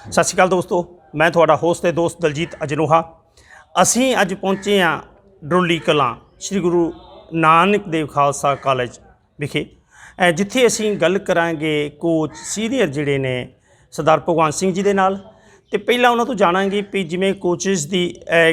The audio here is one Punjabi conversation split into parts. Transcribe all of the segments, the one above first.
ਸਤਿ ਸ਼੍ਰੀ ਅਕਾਲ ਦੋਸਤੋ, ਮੈਂ ਤੁਹਾਡਾ ਹੋਸਟ ਤੇ ਦੋਸਤ ਦਲਜੀਤ ਅਜਨੋਹਾ। ਅਸੀਂ ਅੱਜ ਪਹੁੰਚੇ ਹਾਂ ਡਰੋਲੀ ਕਲਾਂ, ਸ੍ਰੀ ਗੁਰੂ ਨਾਨਕ ਦੇਵ ਖਾਲਸਾ ਕਾਲਜ ਵਿਖੇ। ਜਿੱਥੇ ਅਸੀਂ ਗੱਲ ਕਰਾਂਗੇ ਕੋਚ ਸੀਨੀਅਰ ਜਿਹੜੇ ਨੇ, ਸਰਦਾਰ ਭਗਵਾਨ ਸਿੰਘ ਜੀ ਦੇ ਨਾਲ ਤੇ ਪਹਿਲਾਂ ਉਹਨਾਂ ਤੋਂ ਜਾਣਾਂਗੇ ਵੀ ਜਿਵੇਂ ਕੋਚਸ ਦੀ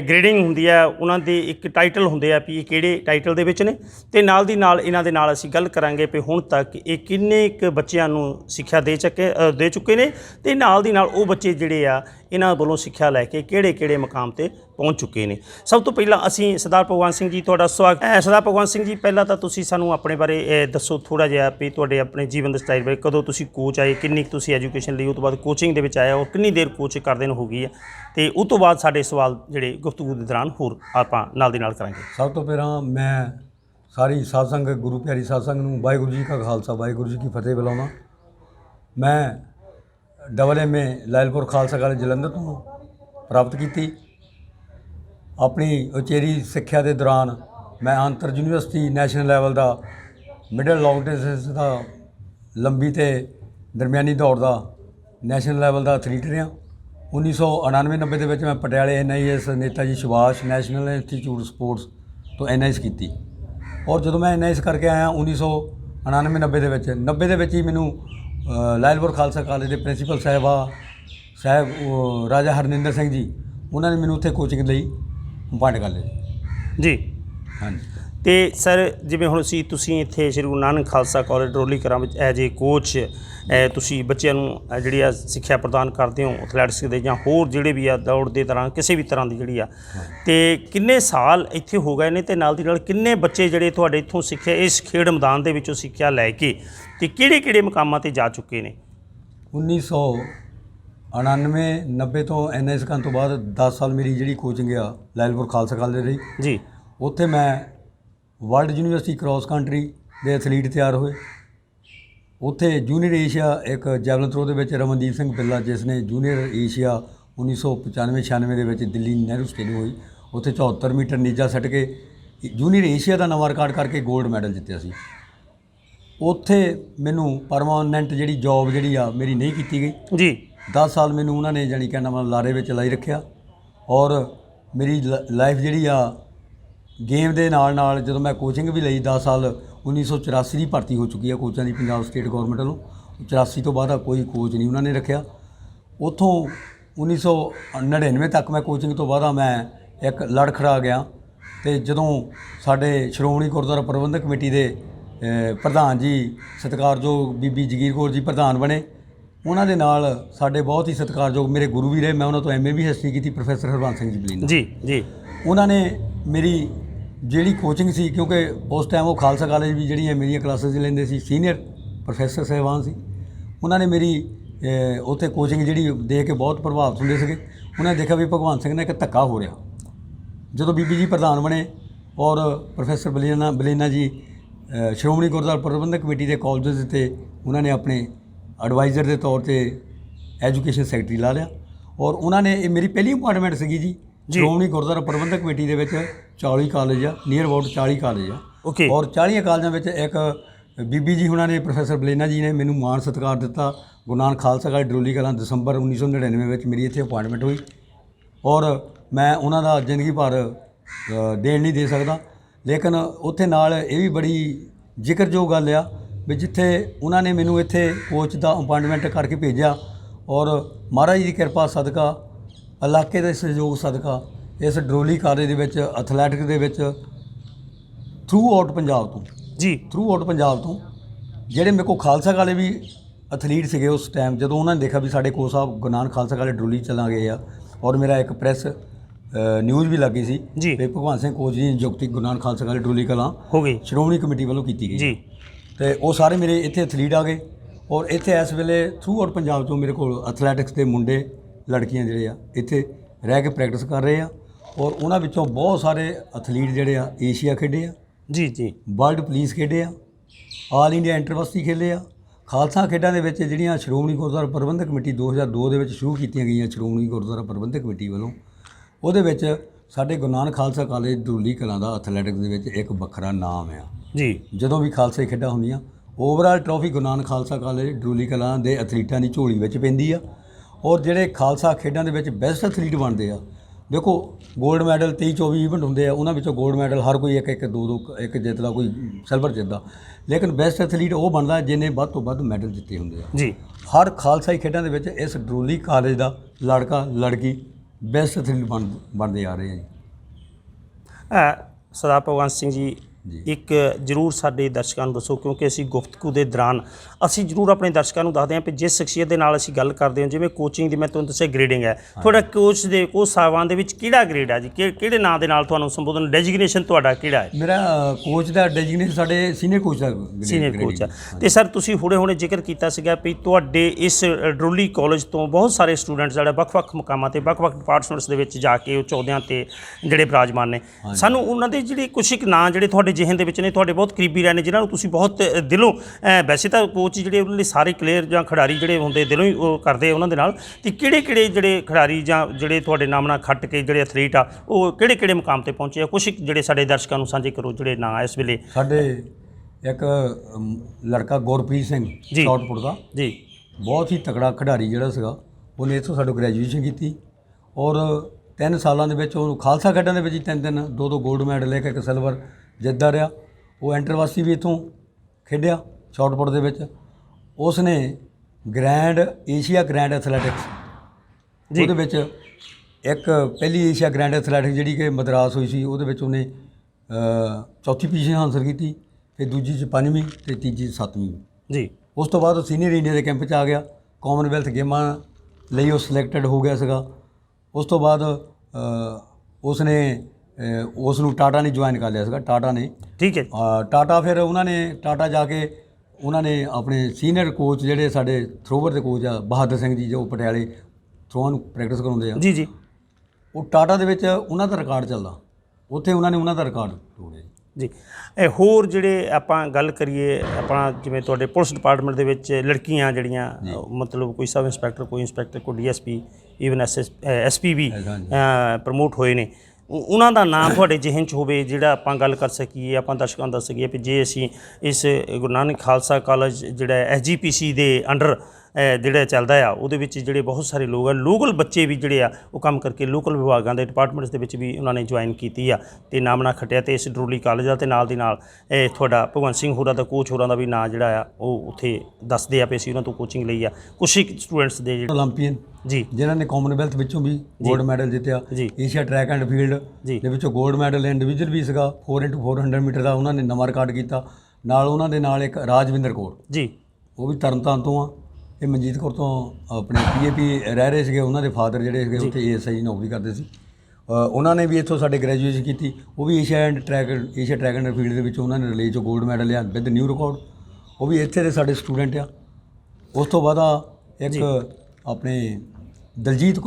ਗ੍ਰੇਡਿੰਗ ਹੁੰਦੀ ਹੈ, ਉਹਨਾਂ ਦੇ ਇੱਕ ਟਾਈਟਲ ਹੁੰਦੇ ਆ ਵੀ ਇਹ ਕਿਹੜੇ ਟਾਈਟਲ ਦੇ ਵਿੱਚ ਨੇ ਤੇ ਨਾਲ ਦੀ ਨਾਲ ਇਹਨਾਂ ਦੇ ਨਾਲ ਅਸੀਂ ਗੱਲ ਕਰਾਂਗੇ ਵੀ ਹੁਣ ਤੱਕ ਇਹ ਕਿੰਨੇ ਕੁ ਬੱਚਿਆਂ ਨੂੰ ਸਿੱਖਿਆ ਦੇ ਚੱਕੇ ਦੇ ਚੁੱਕੇ ਨੇ ਤੇ ਨਾਲ ਦੀ ਨਾਲ ਉਹ ਬੱਚੇ ਜਿਹੜੇ ਆ ਇਹਨਾਂ ਵੱਲੋਂ ਸਿੱਖਿਆ ਲੈ ਕੇ ਕਿਹੜੇ ਕਿਹੜੇ ਮਕਾਮ ਤੇ ਪਹੁੰਚ ਚੁੱਕੇ ਨੇ। ਸਭ ਤੋਂ ਪਹਿਲਾਂ ਅਸੀਂ ਸਰਦਾਰ ਭਗਵਾਨ ਸਿੰਘ ਜੀ ਤੁਹਾਡਾ ਸਵਾਗਤ ਹੈ ਸਰਦਾਰ ਭਗਵਾਨ ਸਿੰਘ ਜੀ, ਪਹਿਲਾਂ ਤਾਂ ਤੁਸੀਂ ਸਾਨੂੰ ਆਪਣੇ ਬਾਰੇ ਦੱਸੋ ਥੋੜਾ ਜਿਹਾ ਵੀ ਤੁਹਾਡੇ ਆਪਣੇ ਜੀਵਨ ਦੇ ਸਟਾਈਲ ਬਾਰੇ, ਕਦੋਂ ਤੁਸੀਂ ਕੋਚ ਆਏ, ਕਿੰਨੀ ਕੁ ਤੁਸੀਂ ਐਜੂਕੇਸ਼ਨ ਲਈ, ਉਹ ਤੋਂ ਬਾਅਦ ਕੋਚਿੰਗ ਦੇ ਵਿੱਚ ਆਏ ਔਰ ਕਿੰਨੀ ਦੇਰ ਕੋਚ ਕਰਦੇ ਨੂੰ ਹੋ ਗਈ ਹੈ। ਤੇ ਉਸ ਤੋਂ ਬਾਅਦ ਸਾਡੇ ਸਵਾਲ ਜਿਹੜੇ ਗੁਫ਼ਤਗੂ ਦੇ ਦੌਰਾਨ ਹੋਰ ਆਪਾਂ ਨਾਲ ਦੀ ਨਾਲ ਕਰਾਂਗੇ। ਸਭ ਤੋਂ ਪਹਿਲਾਂ ਮੈਂ ਸਾਰੀ ਸਾਧ ਸੰਗਤ, ਗੁਰੂ ਪਿਆਰੀ ਸਾਧ ਸੰਗਤ ਨੂੰ ਵਾਹਿਗੁਰੂ ਜੀ ਕਾ ਖਾਲਸਾ, ਵਾਹਿਗੁਰੂ ਜੀ ਕੀ ਫਤਿਹ ਬੁਲਾਉਣਾ ਮੈਂ double M A Lyallpur Khalsa college Jalandhar ਤੋਂ ਪ੍ਰਾਪਤ ਕੀਤੀ। ਆਪਣੀ ਉਚੇਰੀ ਸਿੱਖਿਆ ਦੇ ਦੌਰਾਨ ਮੈਂ ਅੰਤਰ ਯੂਨੀਵਰਸਿਟੀ ਨੈਸ਼ਨਲ ਲੈਵਲ ਦਾ, ਮਿਡਲ ਲੌਂਗ ਡਿਸਟੈਂਸ ਦਾ ਲੰਬੀ ਤੇ ਦਰਮਿਆਨੀ ਦੌੜ ਦਾ ਨੈਸ਼ਨਲ ਲੈਵਲ ਦਾ ਐਥਲੀਟ ਰਿਹਾ। 1999 ਦੇ ਵਿੱਚ ਮੈਂ ਪਟਿਆਲੇ NIS Neta ji Subhash national institute sports ਤੋਂ ਐਨਆਈਐਸ ਕੀਤੀ। ਔਰ ਜਦੋਂ ਮੈਂ ਐਨਆਈਐਸ ਕਰਕੇ ਆਇਆ 1999 90 ਦੇ ਵਿੱਚ 90 ਦੇ ਵਿੱਚ ਹੀ ਮੈਨੂੰ ਲਾਇਲਪੁਰ ਖਾਲਸਾ ਕਾਲਜ ਦੇ ਪ੍ਰਿੰਸੀਪਲ ਸਾਹਿਬਾ ਸਾਹਿਬ ਰਾਜਾ ਹਰਨਿੰਦਰ ਸਿੰਘ ਜੀ ਉਹਨਾਂ ਨੇ ਮੈਨੂੰ ਉੱਥੇ ਕੋਚਿੰਗ ਲਈ ਅਪਾਇੰਟ ਕਰ ਲਿਆ ਜੀ। ਹਾਂਜੀ। ਤੇ ਸਰ ਜਿਵੇਂ ਹੁਣ ਸੀ ਤੁਸੀਂ ਇੱਥੇ ਸ਼੍ਰੀ ਗੁਰੂ ਨਾਨਕ ਖਾਲਸਾ ਕਾਲਜ ਡਰੋਲੀ ਕਰਾਂ ਵਿੱਚ ਐਜ ਏ ਕੋਚ ਤੁਸੀਂ ਬੱਚਿਆਂ ਨੂੰ ਜਿਹੜੀ ਆ ਸਿੱਖਿਆ ਪ੍ਰਦਾਨ ਕਰਦੇ ਹੋ ਐਥਲੈਟਿਕਸ ਦੇ ਜਾਂ ਹੋਰ ਜਿਹੜੇ ਵੀ ਆ ਦੌੜ ਦੇ ਤਰ੍ਹਾਂ ਕਿਸੇ ਵੀ ਤਰ੍ਹਾਂ ਦੀ ਜਿਹੜੀ ਆ। ਤੇ ਕਿੰਨੇ ਸਾਲ ਇੱਥੇ ਹੋ ਗਏ ਨੇ ਤੇ ਨਾਲ ਦੀ ਨਾਲ ਕਿੰਨੇ ਬੱਚੇ ਜਿਹੜੇ ਤੁਹਾਡੇ ਇੱਥੋਂ ਸਿੱਖਿਆ ਇਸ ਖੇਡ ਮੈਦਾਨ ਦੇ ਵਿੱਚੋਂ ਸਿੱਖਿਆ ਲੈ ਕੇ ਤੇ ਕਿਹੜੇ ਕਿਹੜੇ ਮੁਕਾਮਾਂ ਤੇ ਜਾ ਚੁੱਕੇ ਨੇ? 1999 90 ਤੋਂ ਐਨਐਸ ਕਰਨ ਤੋਂ ਬਾਅਦ 10 ਸਾਲ ਮੇਰੀ ਜਿਹੜੀ ਕੋਚਿੰਗ ਆ ਲਾਇਲਪੁਰ ਖਾਲਸਾ ਕਾਲਜ ਰਹੀ। ਜੀ। ਉੱਥੇ ਮੈਂ ਵਰਲਡ ਯੂਨੀਵਰਸਿਟੀ ਕ੍ਰਾਸ ਕੰਟਰੀ ਦੇ ਐਥਲੀਟ ਤਿਆਰ ਹੋਏ। ਉੱਥੇ ਜੂਨੀਅਰ ਏਸ਼ੀਆ ਇੱਕ ਜੈਵਲਿਨ ਥਰੋ ਦੇ ਵਿੱਚ ਰਮਨਦੀਪ ਸਿੰਘ ਬਿੱਲਾ ਜਿਸ ਨੇ ਜੂਨੀਅਰ ਏਸ਼ੀਆ 1995 96 ਦੇ ਵਿੱਚ ਦਿੱਲੀ ਨਹਿਰੂ ਸਟੇਡੀਅਮ ਹੋਈ। ਉੱਥੇ 74 ਮੀਟਰ ਨੀਜਾ ਸੱਟ ਕੇ ਜੂਨੀਅਰ ਏਸ਼ੀਆ ਦਾ ਨਵਾਂ ਰਿਕਾਰਡ ਕਰਕੇ 골ਡ ਮੈਡਲ ਜਿੱਤਿਆ ਸੀ। ਉੱਥੇ ਮੈਨੂੰ ਪਰਮਾਨੈਂਟ ਜਿਹੜੀ ਜੌਬ ਜਿਹੜੀ ਆ ਮੇਰੀ ਨਹੀਂ ਕੀਤੀ ਗਈ। ਜੀ। 10 ਸਾਲ ਮੈਨੂੰ ਉਹਨਾਂ ਨੇ ਜਾਣੀ ਕਿ ਨਾਮ ਲਾਰੇ ਵਿੱਚ ਲਾਈ ਰੱਖਿਆ ਔਰ ਮੇਰੀ ਲਾਈਫ ਜਿਹੜੀ ਆ ਗੇਮ ਦੇ ਨਾਲ ਨਾਲ ਜਦੋਂ ਮੈਂ ਕੋਚਿੰਗ ਵੀ ਲਈ 10 ਸਾਲ 1984 ਦੀ ਭਰਤੀ ਹੋ ਚੁੱਕੀ ਆ ਕੋਚਾਂ ਦੀ ਪੰਜਾਬ ਸਟੇਟ ਗਵਰਨਮੈਂਟ ਵੱਲੋਂ। 84 ਤੋਂ ਬਾਅਦ ਕੋਈ ਕੋਚ ਨਹੀਂ ਉਹਨਾਂ ਨੇ ਰੱਖਿਆ। ਉੱਥੋਂ 1999 ਤੱਕ ਮੈਂ ਕੋਚਿੰਗ ਤੋਂ ਬਾਅਦ ਮੈਂ ਇੱਕ ਲੜ ਖੜਾ ਗਿਆ ਤੇ ਜਦੋਂ ਸਾਡੇ ਸ਼੍ਰੋਮਣੀ ਗੁਰਦੁਆਰਾ ਪ੍ਰਬੰਧਕ ਕਮੇਟੀ ਦੇ ਪ੍ਰਧਾਨ ਜੀ ਸਤਿਕਾਰਯੋਗ ਬੀਬੀ ਜਗੀਰ ਕੌਰ ਜੀ ਪ੍ਰਧਾਨ ਬਣੇ ਉਹਨਾਂ ਦੇ ਨਾਲ ਸਾਡੇ ਬਹੁਤ ਹੀ ਸਤਿਕਾਰਯੋਗ ਮੇਰੇ ਗੁਰੂ ਵੀ ਰਹੇ। ਮੈਂ ਉਹਨਾਂ ਤੋਂ ਐਮਏ ਵੀ ਹਿਸਟਰੀ ਕੀਤੀ ਪ੍ਰੋਫੈਸਰ ਹਰਬੰਸ ਸਿੰਘ ਜੀ ਬਲੀਨਾ ਜੀ ਜੀ। ਉਹਨਾਂ ਨੇ ਮੇਰੀ ਜਿਹੜੀ ਕੋਚਿੰਗ ਸੀ, ਕਿਉਂਕਿ ਉਸ ਟਾਈਮ ਉਹ ਖਾਲਸਾ ਕਾਲਜ ਵੀ ਜਿਹੜੀਆਂ ਮੇਰੀਆਂ ਕਲਾਸਿਸ ਲੈਂਦੇ ਸੀ ਸੀਨੀਅਰ ਪ੍ਰੋਫੈਸਰ ਸਾਹਿਬਾਨ ਸੀ। ਉਹਨਾਂ ਨੇ ਮੇਰੀ ਉੱਥੇ ਕੋਚਿੰਗ ਜਿਹੜੀ ਦੇ ਕੇ ਬਹੁਤ ਪ੍ਰਭਾਵਿਤ ਹੁੰਦੇ ਸੀਗੇ। ਉਹਨਾਂ ਨੇ ਦੇਖਿਆ ਵੀ ਭਗਵਾਨ ਸਿੰਘ ਨੇ ਇੱਕ ਧੱਕਾ ਹੋ ਰਿਹਾ। ਜਦੋਂ ਬੀਬੀ ਜੀ ਪ੍ਰਧਾਨ ਬਣੇ ਔਰ ਪ੍ਰੋਫੈਸਰ ਬਲੀਨਾ ਬਲੀਨਾ ਜੀ ਸ਼੍ਰੋਮਣੀ ਗੁਰਦੁਆਰਾ ਪ੍ਰਬੰਧਕ ਕਮੇਟੀ ਦੇ ਕਾਲਜਸ ਤੇ ਉਹਨਾਂ ਨੇ ਆਪਣੇ ਐਡਵਾਈਜ਼ਰ ਦੇ ਤੌਰ ਤੇ ਐਜੂਕੇਸ਼ਨ ਸੈਕਟਰੀ ਲਾ ਲਿਆ। ਔਰ ਉਹਨਾਂ ਨੇ ਇਹ ਮੇਰੀ ਪਹਿਲੀ ਅਪਾਇੰਟਮੈਂਟ ਸੀਗੀ ਜੀ। ਸ਼੍ਰੋਮਣੀ ਗੁਰਦੁਆਰਾ ਪ੍ਰਬੰਧਕ ਕਮੇਟੀ ਦੇ ਵਿੱਚ 40 ਕਾਲਜ ਆ ਨੀਅਰ ਅਬਾਊਟ 40 ਕਾਲਜ ਆ। ਓਕੇ। ਔਰ 40 ਕਾਲਜਾਂ ਵਿੱਚ ਇੱਕ ਬੀਬੀ ਜੀ ਹੁਣਾਂ ਨੇ ਪ੍ਰੋਫੈਸਰ ਬਲੇਨਾ ਜੀ ਨੇ ਮੈਨੂੰ ਮਾਣ ਸਤਿਕਾਰ ਦਿੱਤਾ। ਗੁਰੂ ਨਾਨਕ ਖਾਲਸਾ ਕਾਲਜ ਡਰੋਲੀ ਕਲਾਂ ਦਸੰਬਰ 1999 ਵਿੱਚ ਮੇਰੀ ਇੱਥੇ ਅਪਾਇੰਟਮੈਂਟ ਹੋਈ। ਔਰ ਮੈਂ ਉਹਨਾਂ ਦਾ ਜ਼ਿੰਦਗੀ ਭਰ ਦੇਣ ਨਹੀਂ ਦੇ ਸਕਦਾ। ਲੇਕਿਨ ਉੱਥੇ ਨਾਲ ਇਹ ਵੀ ਬੜੀ ਜ਼ਿਕਰਯੋਗ ਗੱਲ ਆ ਵੀ ਜਿੱਥੇ ਉਹਨਾਂ ਨੇ ਮੈਨੂੰ ਇੱਥੇ ਕੋਚ ਦਾ ਅਪਾਇੰਟਮੈਂਟ ਕਰਕੇ ਭੇਜਿਆ। ਔਰ ਮਹਾਰਾਜ ਦੀ ਕਿਰਪਾ ਸਦਕਾ ਇਲਾਕੇ ਦੇ ਸਹਿਯੋਗ ਸਦਕਾ ਇਸ ਡਰੋਲੀ ਕਾਲਜ ਦੇ ਵਿੱਚ ਐਥਲੈਟਿਕ ਦੇ ਵਿੱਚ ਥਰੂ ਆਊਟ ਪੰਜਾਬ ਤੋਂ। ਜੀ। ਥਰੂ ਆਊਟ ਪੰਜਾਬ ਤੋਂ ਜਿਹੜੇ ਮੇਰੇ ਕੋਲ ਖਾਲਸਾ ਕਾਲੇ ਵੀ ਐਥਲੀਟ ਸੀਗੇ ਉਸ ਟਾਈਮ ਜਦੋਂ ਉਹਨਾਂ ਨੇ ਦੇਖਿਆ ਵੀ ਸਾਡੇ ਕੋਚ ਸਾਹਿਬ ਗੁਰੂ ਨਾਨਕ ਖਾਲਸਾ ਕਾਲੇ ਡਰੋਲੀ ਚਲਾ ਗਏ ਆ ਔਰ ਮੇਰਾ ਇੱਕ ਪ੍ਰੈਸ ਨਿਊਜ਼ ਵੀ ਲੱਗੀ ਸੀ ਜੀ। ਵੀ ਭਗਵਾਨ ਸਿੰਘ ਕੋਚ ਜੀ ਨਿਯੁਕਤੀ ਗੁਰੂ ਨਾਨਕ ਖਾਲਸਾ ਕਾਲੇ ਡਰੋਲੀ ਕਲਾਂ ਹੋ ਗਈ। ਸ਼੍ਰੋਮਣੀ ਕਮੇਟੀ ਵੱਲੋਂ ਕੀਤੀ ਗਈ। ਜੀ। ਤੇ ਉਹ ਸਾਰੇ ਮੇਰੇ ਇੱਥੇ ਐਥਲੀਟ ਆ ਗਏ ਔਰ ਇੱਥੇ ਇਸ ਵੇਲੇ ਥਰੂ ਆਊਟ ਪੰਜਾਬ ਤੋਂ ਮੇਰੇ ਕੋਲ ਐਥਲੈਟਿਕਸ ਦੇ ਮੁੰਡੇ ਲੜਕੀਆਂ ਜਿਹੜੇ ਆ ਇੱਥੇ ਰਹਿ ਕੇ ਪ੍ਰੈਕਟਿਸ ਕਰ ਰਹੇ ਆ ਔਰ ਉਹਨਾਂ ਵਿੱਚੋਂ ਬਹੁਤ ਸਾਰੇ ਐਥਲੀਟ ਜਿਹੜੇ ਆ ਏਸ਼ੀਆ ਖੇਡੇ ਆ। ਜੀ ਜੀ। ਵਰਲਡ ਪੁਲਿਸ ਖੇਡੇ ਆ ਆਲ ਇੰਡੀਆ ਇੰਟਰਵਰਸਿਟੀ ਖੇਲੇ ਆ। ਖਾਲਸਾ ਖੇਡਾਂ ਦੇ ਵਿੱਚ ਜਿਹੜੀਆਂ ਸ਼੍ਰੋਮਣੀ ਗੁਰਦੁਆਰਾ ਪ੍ਰਬੰਧਕ ਕਮੇਟੀ 2002 ਦੇ ਵਿੱਚ ਸ਼ੁਰੂ ਕੀਤੀਆਂ ਗਈਆਂ ਸ਼੍ਰੋਮਣੀ ਗੁਰਦੁਆਰਾ ਪ੍ਰਬੰਧਕ ਕਮੇਟੀ ਵੱਲੋਂ ਉਹਦੇ ਵਿੱਚ ਸਾਡੇ ਗੁਰੂ ਨਾਨਕ ਖਾਲਸਾ ਕਾਲਜ ਦੁੱਲੀ ਕਲਾਂ ਦਾ ਐਥਲੈਟਿਕਸ ਦੇ ਵਿੱਚ ਇੱਕ ਵੱਖਰਾ ਨਾਮ ਆ। ਜੀ। ਜਦੋਂ ਵੀ ਖਾਲਸਾ ਖੇਡਾਂ ਹੁੰਦੀਆਂ overall trophy Guru Nanak Khalsa college Droli Kalan ਦੇ ਐਥਲੀਟਾਂ ਦੀ ਝੋਲੀ ਵਿੱਚ ਪੈਂਦੀ ਆ। ਔਰ ਜਿਹੜੇ ਖਾਲਸਾ ਖੇਡਾਂ ਦੇ ਵਿੱਚ ਬੈਸਟ ਐਥਲੀਟ ਬਣਦੇ ਆ। ਦੇਖੋ 골ਡ ਮੈਡਲ 23 24 ਇਵੈਂਟ ਹੁੰਦੇ ਆ ਉਹਨਾਂ ਵਿੱਚੋਂ 골ਡ ਮੈਡਲ ਹਰ ਕੋਈ ਇੱਕ ਇੱਕ ਦੋ ਦੋ ਇੱਕ ਜਿੱਤਦਾ ਕੋਈ ਸਿਲਵਰ ਜਿੱਤਦਾ। ਲੇਕਿਨ ਬੈਸਟ ਐਥਲੀਟ ਉਹ ਬਣਦਾ ਜਿਹਨੇ ਵੱਧ ਤੋਂ ਵੱਧ ਮੈਡਲ ਜਿੱਤੇ ਹੁੰਦੇ ਆ। ਜੀ। ਹਰ ਖਾਲਸਾਈ ਖੇਡਾਂ ਦੇ ਵਿੱਚ ਇਸ ਡਰੋਲੀ ਕਾਲਜ ਦਾ ਲੜਕਾ ਲੜਕੀ ਬੈਸਟ ਐਥਲੀਟ ਬਣ ਬਣਦੇ ਆ ਰਹੇ ਆ ਜੀ। ਸਰਦਾਰ ਭਗਵੰਤ ਸਿੰਘ ਜੀ। ਇੱਕ ਜਰੂਰ ਸਾਡੇ ਦਰਸ਼ਕਾਂ ਨੂੰ ਦੱਸੋ ਕਿਉਂਕਿ ਅਸੀਂ ਗੁਫ਼ਤਗੂ ਦੇ ਦੌਰਾਨ ਅਸੀਂ ਜਰੂਰ ਆਪਣੇ ਦਰਸ਼ਕਾਂ ਨੂੰ ਦੱਸਦੇ ਹਾਂ ਕਿ ਜਿਸ ਸ਼ਖਸੀਅਤ ਦੇ ਨਾਲ ਅਸੀਂ ਗੱਲ ਕਰਦੇ ਹਾਂ ਜਿਵੇਂ ਕੋਚਿੰਗ ਦੀ ਮੈਂ ਤੁਹਾਨੂੰ ਦੱਸਿਆ ਗ੍ਰੇਡਿੰਗ ਹੈ। ਤੁਹਾਡਾ ਕੋਚ ਦੇ ਕੋਚ ਸਾਹਿਬਾਨ ਦੇ ਵਿੱਚ ਕਿਹੜਾ ਗ੍ਰੇਡ ਹੈ ਜੀ? ਕਿਹੜੇ ਨਾਂ ਦੇ ਨਾਲ ਤੁਹਾਨੂੰ ਸੰਬੋਧਨ ਡੈਜਿਗਨੇਸ਼ਨ ਤੁਹਾਡਾ ਕਿਹੜਾ ਹੈ? ਮੇਰਾ ਕੋਚ ਦਾ ਡੈਜਿਗਨੇਸ਼ਨ ਸਾਡੇ ਸੀਨੀਅਰ ਕੋਚ ਦਾ ਸੀਨੀਅਰ ਕੋਚ ਹੈ। ਤੇ ਸਰ ਤੁਸੀਂ ਹੁਣੇ ਹੁਣੇ ਜ਼ਿਕਰ ਕੀਤਾ ਸੀਗਾ ਵੀ ਤੁਹਾਡੇ ਇਸ ਡਰੋਲੀ ਕਾਲਜ ਤੋਂ ਬਹੁਤ ਸਾਰੇ ਸਟੂਡੈਂਟ ਜਿਹੜੇ ਵੱਖ-ਵੱਖ ਮੁਕਾਮਾਂ ਤੇ ਵੱਖ-ਵੱਖ ਡਿਪਾਰਟਮੈਂਟਸ ਦੇ ਵਿੱਚ ਜਾ ਕੇ ਉਹ ਚੌਧਿਆਂ ਤੇ ਜਿਹੜੇ ਬਰਾਜਮਾਨ ਨੇ। ਸਾਨੂੰ ਉਹਨਾਂ ਦੇ ਜਿਹੜੇ ਕੁਛ ਇੱਕ ਨਾਂ ਜਿਹੜੇ ਤੁਹਾਡੇ ਜ਼ਿਹਨ ਦੇ ਵਿੱਚ ਨੇ ਤੁਹਾਡੇ ਬਹੁਤ ਕਰੀਬੀ ਰਹੇ ਨੇ ਜਿਨ੍ਹਾਂ ਨੂੰ ਤੁਸੀਂ ਬਹੁਤ ਦਿਲੋਂ ਵੈਸੇ ਤਾਂ ਕੋਚ ਜਿਹੜੇ ਉਹਨਾਂ ਦੇ ਸਾਰੇ ਕਲੀਅਰ ਜਾਂ ਖਿਡਾਰੀ ਜਿਹੜੇ ਹੁੰਦੇ ਦਿਲੋਂ ਹੀ ਉਹ ਕਰਦੇ ਉਹਨਾਂ ਦੇ ਨਾਲ ਤੇ ਕਿਹੜੇ-ਕਿਹੜੇ ਜਿਹੜੇ ਖਿਡਾਰੀ ਜਾਂ ਜਿਹੜੇ ਤੁਹਾਡੇ ਨਾਮ ਨਾਲ ਖੱਟ ਕੇ ਜਿਹੜੇ ਐਥਲੀਟ ਆ ਉਹ ਕਿਹੜੇ-ਕਿਹੜੇ ਮੁਕਾਮ ਤੇ ਪਹੁੰਚੇ ਆ? ਕੁਛ ਇੱਕ ਜਿਹੜੇ ਸਾਡੇ ਦਰਸ਼ਕਾਂ ਨੂੰ ਸਾਂਝੇ ਕਰੋ ਜਿਹੜੇ ਨਾਂ ਇਸ ਵੇਲੇ। ਸਾਡੇ ਇੱਕ ਲੜਕਾ ਗੁਰਪ੍ਰੀਤ ਸਿੰਘ। ਸ਼ਾਟਪੁਰ ਦਾ। ਜੀ। ਬਹੁਤ ਹੀ ਤਕੜਾ ਖਿਡਾਰੀ ਜਿਹੜਾ ਸੀਗਾ ਉਹਨੇ ਇੱਥੋਂ ਸਾਡੋਂ ਗ੍ਰੈਜੂਏਸ਼ਨ ਕੀਤੀ ਔਰ ਤਿੰਨ ਸਾਲਾਂ ਦੇ ਵਿੱਚ ਉਹ ਖਾਲਸਾ ਖੇਡਾਂ ਦੇ ਵਿੱਚ ਹੀ ਤਿੰਨ ਤਿੰਨ ਦੋ ਦੋ 골ਡ ਮੈਡਲ ਇੱਕ ਇੱਕ ਸਿਲਵਰ ਜਿੱਤਦਾ ਰਿਹਾ ਉਹ ਇੰਟਰਵਾਸੀ ਵੀ ਇੱਥੋਂ ਖੇਡਿਆ ਸ਼ਾਟਪੁਟ ਦੇ ਵਿੱਚ। ਉਸ ਨੇ ਗ੍ਰੈਂਡ ਏਸ਼ੀਆ ਗ੍ਰੈਂਡ ਐਥਲੈਟਿਕਸ ਜੀ। ਉਹਦੇ ਵਿੱਚ ਇੱਕ ਪਹਿਲੀ ਏਸ਼ੀਆ ਗ੍ਰੈਂਡ ਐਥਲੈਟਿਕ ਜਿਹੜੀ ਕਿ ਮਦਰਾਸ ਹੋਈ ਸੀ ਉਹਦੇ ਵਿੱਚ ਉਹਨੇ ਚੌਥੀ ਪੋਜੀਸ਼ਨ ਹਾਸਲ ਕੀਤੀ ਫਿਰ ਦੂਜੀ ਚ ਪੰਜਵੀਂ ਤੇ ਤੀਜੀ 'ਚ ਸੱਤਵੀਂ। ਜੀ। ਉਸ ਤੋਂ ਬਾਅਦ ਉਹ ਸੀਨੀਅਰ ਇੰਡੀਆ ਦੇ ਕੈਂਪ 'ਚ ਆ ਗਿਆ ਕਾਮਨਵੈਲਥ ਗੇਮਾਂ ਲਈ ਉਹ ਸਿਲੈਕਟਡ ਹੋ ਗਿਆ ਸੀਗਾ। ਉਸ ਤੋਂ ਬਾਅਦ ਉਸ ਨੇ ਉਸ ਨੂੰ ਟਾਟਾ ਨੇ ਜੁਆਇਨ ਕਰ ਲਿਆ ਸੀਗਾ ਟਾਟਾ ਨੇ। ਠੀਕ ਹੈ। ਟਾਟਾ ਫਿਰ ਉਹਨਾਂ ਨੇ ਟਾਟਾ ਜਾ ਕੇ ਉਹਨਾਂ ਨੇ ਆਪਣੇ ਸੀਨੀਅਰ ਕੋਚ ਜਿਹੜੇ ਸਾਡੇ ਥਰੋਵਰ ਦੇ ਕੋਚ ਆ ਬਹਾਦਰ ਸਿੰਘ ਜੀ ਜੋ ਪਟਿਆਲੇ ਥਰੋਆਂ ਨੂੰ ਪ੍ਰੈਕਟਿਸ ਕਰਾਉਂਦੇ ਆ। ਜੀ ਜੀ। ਉਹ ਟਾਟਾ ਦੇ ਵਿੱਚ ਉਹਨਾਂ ਦਾ ਰਿਕਾਰਡ ਚੱਲਦਾ। ਉੱਥੇ ਉਹਨਾਂ ਨੇ ਉਹਨਾਂ ਦਾ ਰਿਕਾਰਡ ਤੋੜਿਆ ਜੀ। ਇਹ ਹੋਰ ਜਿਹੜੇ ਆਪਾਂ ਗੱਲ ਕਰੀਏ ਆਪਣਾ ਜਿਵੇਂ ਤੁਹਾਡੇ ਪੁਲਿਸ ਡਿਪਾਰਟਮੈਂਟ ਦੇ ਵਿੱਚ ਲੜਕੀਆਂ ਜਿਹੜੀਆਂ ਮਤਲਬ ਕੋਈ ਸਬ ਇੰਸਪੈਕਟਰ ਕੋਈ ਇੰਸਪੈਕਟਰ ਕੋਈ ਡੀਐਸਪੀ ਈਵਨ ਐਸਐਸ ਐਸਪੀ ਵੀ। ਪ੍ਰਮੋਟ ਹੋਏ ਨੇ। ਉਹ- ਉਹਨਾਂ ਦਾ ਨਾਮ ਤੁਹਾਡੇ ਜ਼ਿਹਨ 'ਚ ਹੋਵੇ, ਜਿਹੜਾ ਆਪਾਂ ਗੱਲ ਕਰ ਸਕੀਏ, ਆਪਾਂ ਦਰਸ਼ਕਾਂ ਨੂੰ ਦੱਸ ਸਕੀਏ ਵੀ ਜੇ ਅਸੀਂ ਇਸ ਗੁਰੂ ਨਾਨਕ ਖਾਲਸਾ ਕਾਲਜ ਜਿਹੜਾ ਐਸਜੀਪੀਸੀ ਦੇ ਅੰਡਰ ਜਿਹੜਾ ਚੱਲਦਾ ਆ ਉਹਦੇ ਵਿੱਚ ਜਿਹੜੇ ਬਹੁਤ ਸਾਰੇ ਲੋਕ ਆ ਲੋਕਲ ਬੱਚੇ ਵੀ ਜਿਹੜੇ ਆ ਉਹ ਕੰਮ ਕਰਕੇ ਲੋਕਲ ਵਿਭਾਗਾਂ ਦੇ ਡਿਪਾਰਟਮੈਂਟਸ ਦੇ ਵਿੱਚ ਵੀ ਉਹਨਾਂ ਨੇ ਜੁਆਇਨ ਕੀਤੀ ਆ। ਤੇ ਨਾਮ ਨਾ ਖਟਿਆ ਤੇ ਇਸ ਡਰੋਲੀ ਕਾਲਜ ਦਾ ਤੇ ਨਾਲ ਦੀ ਨਾਲ ਇਹ ਤੁਹਾਡਾ ਭਗਵੰਤ ਸਿੰਘ ਹੋਰਾਂ ਦਾ ਕੋਚ ਹੋਰਾਂ ਦਾ ਵੀ ਨਾਂ ਜਿਹੜਾ ਆ ਉਹ ਉੱਥੇ ਦੱਸਦੇ ਆ ਵੀ ਅਸੀਂ ਉਹਨਾਂ ਤੋਂ ਕੋਚਿੰਗ ਲਈ ਆ। ਇੱਕ ਸਟੂਡੈਂਟਸ ਦੇ ਜਿਹੜੇ ਓਲੰਪੀਅਨ ਜੀ। ਜਿਨ੍ਹਾਂ ਨੇ ਕਾਮਨਵੈਲਥ ਵਿੱਚੋਂ ਵੀ 골ਡ ਮੈਡਲ ਜਿੱਤਿਆ। Asia track and field. ਦੇ ਵਿੱਚੋਂ 골ਡ ਮੈਡਲ ਇੰਡੀਵਿਜੂਅਲ ਵੀ ਸੀਗਾ। 4x400 ਮੀਟਰ ਦਾ ਉਹਨਾਂ ਨੇ ਨਵਾਂ ਰਿਕਾਰਡ ਕੀਤਾ। ਨਾਲ ਉਹਨਾਂ ਦੇ ਨਾਲ ਇੱਕ ਰਾਜਵਿੰਦਰ ਕੌਰ। ਜੀ। ਉਹ ਵੀ ਤਰਨਤਾਰਨ ਤੋਂ ਆ। ਇਹ ਮਨਜੀਤ ਕੌਰ ਤੋਂ ਆਪਣੇ ਪੀਏਪੀ ਰਹਿ ਰਹੇ ਸੀਗੇ ਉਹਨਾਂ ਦੇ ਫਾਦਰ ਜਿਹੜੇ ਸੀਗੇ ਉੱਥੇ ਏਐਸਆਈ ਨੌਕਰੀ ਕਰਦੇ ਸੀ। ਉਹਨਾਂ ਨੇ ਵੀ ਇੱਥੋਂ ਸਾਡੇ ਗ੍ਰੈਜੂਏਸ਼ਨ ਕੀਤੀ। ਉਹ ਵੀ Asia and track Asia track and field ਦੇ ਵਿੱਚ ਉਹਨਾਂ ਨੇ ਰਿਲੇ ਚੋਂ 골ਡ ਮੈਡਲ ਲਿਆ ਵਿਦ ਨਿਊ ਰਿਕਾਰਡ ਉਹ ਵੀ ਇੱਥੇ ਦੇ ਸਾਡੇ ਸਟੂਡੈਂਟ ਆ। ਉਸ ਤੋਂ ਬਾਅਦ ਇੱਕ ਆਪਣੇ ਦਲਜੀਤ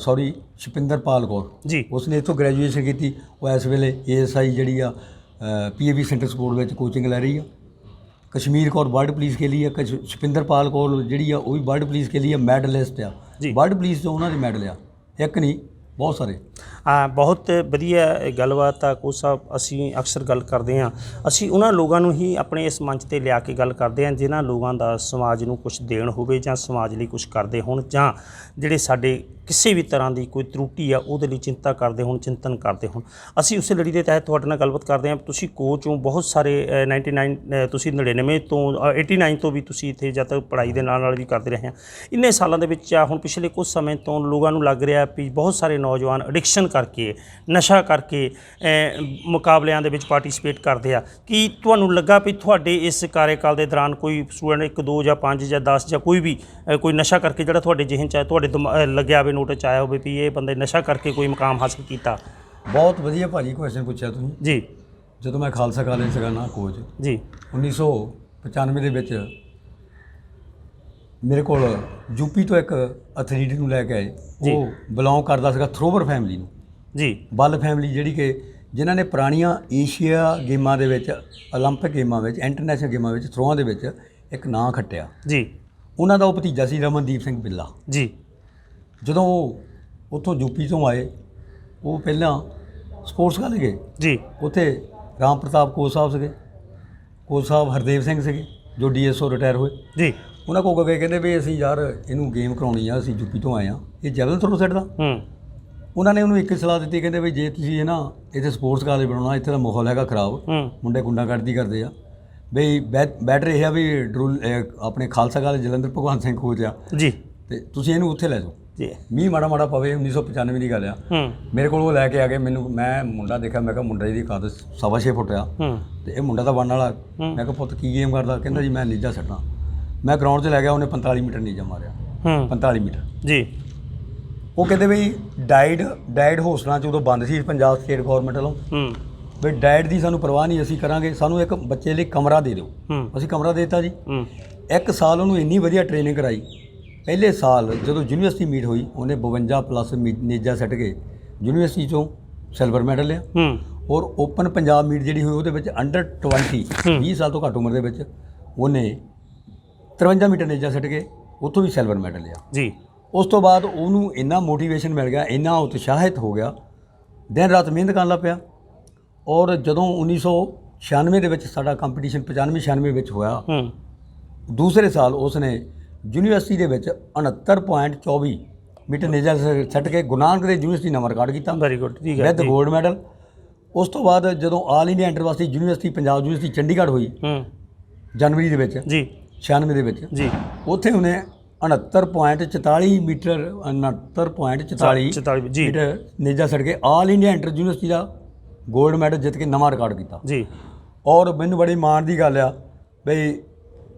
ਸੌਰੀ ਸ਼ਪਿੰਦਰਪਾਲ ਕੌਰ। ਜੀ। ਉਸਨੇ ਇੱਥੋਂ ਗ੍ਰੈਜੂਏਸ਼ਨ ਕੀਤੀ। ਉਹ ਇਸ ਵੇਲੇ ਏਐਸਆਈ ਜਿਹੜੀ ਆ ਪੀਏਬੀ ਸੈਂਟਰ ਸਪੋਰਟ ਵਿੱਚ ਕੋਚਿੰਗ ਲੈ ਰਹੀ ਆ। ਕਸ਼ਮੀਰ ਕੌਰ ਵਰਲਡ ਪੁਲਿਸ ਕੇ ਲਈ ਆ ਕਸ਼- ਸ਼ਪਿੰਦਰਪਾਲ ਕੌਰ ਜਿਹੜੀ ਆ ਉਹ ਵੀ ਵਰਲਡ ਪੁਲਿਸ ਕੇ ਲਈ ਮੈਡਲਿਸਟ ਆ। ਵਰਲਡ ਪੁਲਿਸ ਤੋਂ ਉਹਨਾਂ ਦੇ ਮੈਡਲ ਆ ਇੱਕ ਨਹੀਂ ਬਹੁਤ ਸਾਰੇ। ਆ ਬਹੁਤ ਵਧੀਆ ਗੱਲਬਾਤ ਆ ਕੋਚ ਸਾਹਿਬ ਅਸੀਂ ਅਕਸਰ ਗੱਲ ਕਰਦੇ ਹਾਂ। ਅਸੀਂ ਉਹਨਾਂ ਲੋਕਾਂ ਨੂੰ ਹੀ ਆਪਣੇ ਇਸ ਮੰਚ ਤੇ ਲਿਆ ਕੇ ਗੱਲ ਕਰਦੇ ਹਾਂ ਜਿਨ੍ਹਾਂ ਲੋਕਾਂ ਦਾ ਸਮਾਜ ਨੂੰ ਕੁਝ ਦੇਣ ਹੋਵੇ ਜਾਂ ਸਮਾਜ ਲਈ ਕੁਝ ਕਰਦੇ ਹੋਣ ਜਾਂ ਜਿਹੜੇ ਸਾਡੇ ਕਿਸੇ ਵੀ ਤਰ੍ਹਾਂ ਦੀ ਕੋਈ ਤਰੁੱਟੀ ਆ ਉਹਦੇ ਲਈ ਚਿੰਤਾ ਕਰਦੇ ਹੋਣ ਚਿੰਤਨ ਕਰਦੇ ਹੋਣ। ਅਸੀਂ ਉਸੇ ਲੜੀ ਦੇ ਤਹਿਤ ਤੁਹਾਡੇ ਨਾਲ ਗੱਲਬਾਤ ਕਰਦੇ ਹਾਂ। ਤੁਸੀਂ ਕੋਚ ਹੋ ਬਹੁਤ ਸਾਰੇ ਅ, 99 ਤੁਸੀਂ 99 ਤੋਂ ਅ, 89 ਤੋਂ ਵੀ ਤੁਸੀਂ ਇੱਥੇ ਜਦ ਤੱਕ ਪੜ੍ਹਾਈ ਦੇ ਨਾਲ ਨਾਲ ਵੀ ਕਰਦੇ ਰਹੇ ਆ ਇੰਨੇ ਸਾਲਾਂ ਦੇ ਵਿੱਚ ਆ ਹੁਣ ਪਿਛਲੇ ਕੁਝ ਸਮੇਂ ਤੋਂ ਲੋਕਾਂ ਨੂੰ ਲੱਗ ਰਿਹਾ ਵੀ ਬਹੁਤ ਸਾਰੇ ਨੌਜਵਾਨ ਐਡਿਕਸ਼ਨ ਕਰਕੇ ਨਸ਼ਾ ਕਰਕੇ ਮੁਕਾਬਲਿਆਂ ਦੇ ਵਿੱਚ ਪਾਰਟਿਸਿਪੇਟ ਕਰਦੇ ਆ। ਕੀ ਤੁਹਾਨੂੰ ਲੱਗਾ ਵੀ ਤੁਹਾਡੇ ਇਸ ਕਾਰਜਕਾਲ ਦੇ ਦੌਰਾਨ ਕੋਈ ਸਟੂਡੈਂਟ ਇੱਕ ਦੋ ਜਾਂ ਪੰਜ ਜਾਂ 10 ਜਾਂ ਕੋਈ ਵੀ ਕੋਈ ਨਸ਼ਾ ਕਰਕੇ ਜਿਹੜਾ ਤੁਹਾਡੇ ਜ਼ਿਹਨ ਚ ਆਇਆ ਤੁਹਾਡੇ ਲੱਗਿਆ ਹੋਵੇ ਨੋਟ ਚ ਆਇਆ ਹੋਵੇ ਵੀ ਇਹ ਬੰਦੇ ਨਸ਼ਾ ਕਰਕੇ ਕੋਈ ਮੁਕਾਮ ਹਾਸਲ ਕੀਤਾ? ਬਹੁਤ ਵਧੀਆ ਭਾਜੀ ਕੁਐਸਚਨ ਪੁੱਛਿਆ ਤੁਸੀਂ। ਜੀ। ਜਦੋਂ ਮੈਂ ਖਾਲਸਾ ਕਾਲਜ ਸੀਗਾ ਨਾ ਕੋਚ ਜੀ। 1995 ਦੇ ਵਿੱਚ ਮੇਰੇ ਕੋਲ ਯੂਪੀ ਤੋਂ ਇੱਕ ਐਥਲੀਟ ਨੂੰ ਲੈ ਕੇ ਆਏ ਜੀ। ਉਹ ਬਿਲੋਂਗ ਕਰਦਾ ਸੀਗਾ ਥਰੋਵਰ ਫੈਮਿਲੀ ਨੂੰ ਜੀ ਬੱਲ ਫੈਮਿਲੀ ਜਿਹੜੀ ਕਿ ਜਿਨ੍ਹਾਂ ਨੇ ਪੁਰਾਣੀਆਂ ਏਸ਼ੀਆ ਗੇਮਾਂ ਦੇ ਵਿੱਚ 올림픽 ਗੇਮਾਂ ਵਿੱਚ ਇੰਟਰਨੈਸ਼ਨਲ ਗੇਮਾਂ ਵਿੱਚ ਥਰੋਆਂ ਦੇ ਵਿੱਚ ਇੱਕ ਨਾਂ ਖੱਟਿਆ ਜੀ ਉਹਨਾਂ ਦਾ ਉਹ ਭਤੀਜਾ ਸੀ ਰਮਨਦੀਪ ਸਿੰਘ ਬਿੱਲਾ ਜੀ ਜਦੋਂ ਉਹ ਉੱਥੋਂ ਯੂਪੀ ਤੋਂ ਆਏ ਉਹ ਪਹਿਲਾਂ ਸਪੋਰਟਸ ਕਾਲਜ ਗਏ ਜੀ ਉੱਥੇ ਰਾਮ ਪ੍ਰਤਾਪ ਕੋਚ ਸਾਹਿਬ ਸੀਗੇ ਕੋਚ ਸਾਹਿਬ ਹਰਦੇਵ ਸਿੰਘ ਸੀਗੇ ਜੋ ਡੀਐਸਓ ਰਿਟਾਇਰ ਹੋਏ ਜੀ ਉਹਨਾਂ ਕੋਲ ਗਏ ਕਹਿੰਦੇ ਵੀ ਅਸੀਂ ਯਾਰ ਇਹਨੂੰ ਗੇਮ ਕਰਾਉਣੀ ਆ ਅਸੀਂ ਯੂਪੀ ਤੋਂ ਆਏ ਆ। ਇਹ ਜੈਵਲ ਥਰੋ ਸੈੱਟ ਦਾ? ਹੂੰ। ਉਹਨਾਂ ਨੇ ਉਹਨੂੰ ਇੱਕ ਸਲਾਹ ਦਿੱਤੀ ਕਹਿੰਦੇ ਵੀ ਜੇ ਤੁਸੀਂ ਇਹ ਨਾ ਇੱਥੇ ਸਪੋਰਟਸ ਕਾਲਜ ਬਣਾਉਣਾ ਇੱਥੇ ਦਾ ਮਾਹੌਲ ਹੈਗਾ ਖਰਾਬ। ਮੁੰਡੇ ਗੁੰਡਾਗਰਦੀ ਕਰਦੇ ਆ। ਬਈ ਬੈਟਰ ਇਹ ਆ ਵੀ ਡਰੂਲ ਆਪਣੇ ਖਾਲਸਾ ਕਾਲਜ ਜਲੰਧਰ ਭਗਵਾਨ ਸਿੰਘ ਕੋਚ ਆ ਜੀ। ਤੇ ਤੁਸੀਂ ਇਹਨੂੰ ਉੱਥੇ ਲੈ ਜਾਓ। ਜੀ। ਮੀਂਹ ਮਾੜਾ ਮਾੜਾ ਪਵੇ 1995 ਦੀ ਗੱਲ ਆ। ਹੂੰ। ਮੇਰੇ ਕੋਲ ਉਹ ਲੈ ਕੇ ਆ ਗਏ ਮੈਨੂੰ ਮੈਂ ਮੁੰਡਾ ਦੇਖਿਆ ਮੈਂ ਕਿਹਾ ਮੁੰਡਾ ਦੀ ਕੱਦ ਸਵਾ ਛੇ ਫੁੱਟ ਆ। ਹੂੰ। ਤੇ ਇਹ ਮੁੰਡਾ ਤਾਂ ਬਣਨ ਵਾਲਾ। ਮੈਂ ਕਿਹਾ ਪੁੱਤ ਕੀ ਗੇਮ ਕਰਦਾ? ਕਹਿੰਦਾ ਜੀ ਮੈਂ ਨੀਜਾ ਛੱਡਣਾ ਮੈਂ ਗਰਾਊਂਡ 'ਚ ਲੈ ਗਿਆ ਉਹਨੇ 45 ਮੀਟਰ ਨੀਜਾ ਮਾਰਿਆ। ਹੂੰ। 45 ਮੀਟਰ। ਜੀ। ਉਹ ਕਹਿੰਦੇ ਵੀ ਡਾਈਡ ਡਾਈਡ ਹੋਸਟਲਾਂ 'ਚ ਉਦੋਂ ਬੰਦ ਸੀ ਪੰਜਾਬ ਸਟੇਟ ਗਵਰਨਮੈਂਟ ਵੱਲੋਂ। ਹੂੰ। ਵੀ ਡਾਈਟ ਦੀ ਸਾਨੂੰ ਪਰਵਾਹ ਨਹੀਂ ਅਸੀਂ ਕਰਾਂਗੇ। ਸਾਨੂੰ ਇੱਕ ਬੱਚੇ ਲਈ ਕਮਰਾ ਦੇ ਦਿਓ। ਹੂੰ। ਅਸੀਂ ਕਮਰਾ ਦੇ ਦਿੱਤਾ ਜੀ। ਹੂੰ। ਇੱਕ ਸਾਲ ਉਹਨੂੰ ਇੰਨੀ ਵਧੀਆ ਟ੍ਰੇਨਿੰਗ ਕਰਾਈ। ਪਹਿਲੇ ਸਾਲ ਜਦੋਂ ਯੂਨੀਵਰਸਿਟੀ ਮੀਟ ਹੋਈ ਉਹਨੇ 52 ਪਲੱਸ ਨੇਜਾ ਸੱਟ ਕੇ ਯੂਨੀਵਰਸਿਟੀ ਚੋਂ ਸਿਲਵਰ ਮੈਡਲ ਲਿਆ। ਹੂੰ। ਔਰ ਓਪਨ ਪੰਜਾਬ ਮੀਟ ਜਿਹੜੀ ਹੋਈ ਉਹਦੇ ਵਿੱਚ ਅੰਡਰ 20 20 ਸਾਲ ਤੋਂ ਘੱਟ ਉਮਰ ਦੇ ਵਿੱਚ ਉਹਨੇ 53 ਮੀਟਰ ਨੇਜਾ ਸੱਟ ਕੇ ਉੱਥੋਂ ਵੀ ਸਿਲਵਰ ਮੈਡਲ ਲਿਆ। ਜੀ। ਉਸ ਤੋਂ ਬਾਅਦ ਉਹਨੂੰ ਇੰਨਾ ਮੋਟੀਵੇਸ਼ਨ ਮਿਲ ਗਿਆ ਇੰਨਾ ਉਤਸ਼ਾਹਿਤ ਹੋ ਗਿਆ। ਦਿਨ ਰਾਤ ਮਿਹਨਤ ਕਰਨ ਲੱਗ ਪਿਆ। ਔਰ ਜਦੋਂ 1996 ਦੇ ਵਿੱਚ ਸਾਡਾ ਕੰਪੀਟੀਸ਼ਨ 95 96 ਵਿੱਚ ਹੋਇਆ ਹੂੰ। ਦੂਸਰੇ ਸਾਲ ਉਸਨੇ ਯੂਨੀਵਰਸਿਟੀ ਦੇ ਵਿੱਚ 69.24 ਮੀਟਰ ਨੇਜਾ ਸੱਟ ਕੇ Guru Nanak Dev university number record ਕੀਤਾ। ਵੈਰੀ ਗੁੱਡ ਠੀਕ ਹੈ ਵਿਦ ਜੀ। ਗੋਲਡ ਮੈਡਲ ਉਸ ਤੋਂ ਬਾਅਦ ਜਦੋਂ all India intervarsity university Punjab university Chandigarh ਹੋਈ ਹੂੰ। ਜਨਵਰੀ ਦੇ ਵਿੱਚ ਜੀ। 96 ਦੇ ਵਿੱਚ। ਜੀ। ਉੱਥੇ ਉਹਨੇ 69.44 ਮੀਟਰ 69.44 44 ਜੀ। ਮੀਟਰ ਨੇਜਾ ਸੜ ਕੇ ਆਲ ਇੰਡੀਆ ਇੰਟਰ ਯੂਨੀਵਰਸਿਟੀ ਦਾ 골ਡ ਮੈਡਲ ਜਿੱਤ ਕੇ ਨਵਾਂ ਰਿਕਾਰਡ ਕੀਤਾ। ਜੀ। ਔਰ ਮੈਨੂੰ ਬੜੀ ਮਾਣ ਦੀ ਗੱਲ ਆ ਬਈ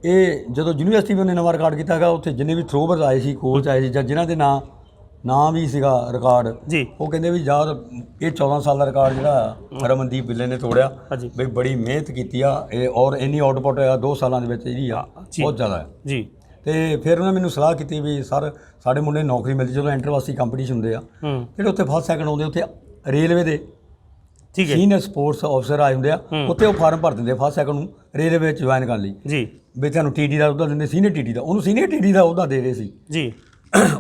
ਇਹ ਜਦੋਂ ਯੂਨੀਵਰਸਿਟੀ ਵੀ ਉਹਨੇ ਨਵਾਂ ਰਿਕਾਰਡ ਕੀਤਾ ਹੈਗਾ ਉੱਥੇ ਜਿੰਨੇ ਵੀ ਥਰੋਵਰਸ ਆਏ ਸੀ ਕੋਚ ਆਏ ਸੀ ਜਾਂ ਜਿਨ੍ਹਾਂ ਦੇ ਨਾਂ ਨਾਂ ਵੀ ਸੀਗਾ ਰਿਕਾਰਡ ਜੀ। ਉਹ ਕਹਿੰਦੇ ਵੀ ਯਾਰ ਇਹ 14 ਸਾਲ ਦਾ ਰਿਕਾਰਡ ਜਿਹੜਾ ਰਮਨਦੀਪ ਬਿੱਲੇ ਨੇ ਤੋੜਿਆ। ਹਾਂਜੀ। ਬਈ ਬੜੀ ਮਿਹਨਤ ਕੀਤੀ ਆ ਇਹ ਔਰ ਇੰਨੀ ਆਊਟਪੁੱਟ ਆ 2 ਸਾਲਾਂ ਦੇ ਵਿੱਚ ਜਿਹੜੀ ਆ ਜੀ। ਬਹੁਤ ਜ਼ਿਆਦਾ। ਹੈ ਜੀ। ਤੇ ਫਿਰ ਉਹਨੇ ਮੈਨੂੰ ਸਲਾਹ ਕੀਤੀ ਵੀ ਸਰ ਸਾਡੇ ਮੁੰਡੇ ਨੂੰ ਨੌਕਰੀ ਮਿਲਦੀ ਜਦੋਂ ਇੰਟਰਵਾਸੀ ਕੰਪੀਟੀਸ਼ਨ ਹੁੰਦੇ ਆ ਹੂੰ। ਜਿਹੜੇ ਉੱਥੇ ਫਸਟ ਸੈਕਿੰਡ ਆਉਂਦੇ ਉੱਥੇ ਰੇਲਵੇ ਦੇ ਠੀਕ ਹੈ। ਸੀਨੀਅਰ ਸਪੋਰਟਸ ਅਫਸਰ ਆਏ ਹੁੰਦੇ ਆ ਉੱਥੇ ਉਹ ਫਾਰਮ ਭਰ ਦਿੰਦੇ ਫਸਟ ਸੈਕਿੰਡ ਨੂੰ ਰੇਲਵੇ ਵਿੱਚ ਜੁਆਇਨ ਕਰਨ ਲਈ। ਜੀ। ਵੀ ਤੁਹਾਨੂੰ ਟੀਟੀ ਦਾ ਉਹਦਾ ਦਿੰਦੇ ਸੀਨੀਅਰ ਟੀਟੀ ਦਾ ਉਹਨੂੰ ਸੀਨੀਅਰ ਟੀਟੀ ਦਾ ਉਹਦਾ ਦੇ ਰਹੇ ਸੀ। ਜੀ।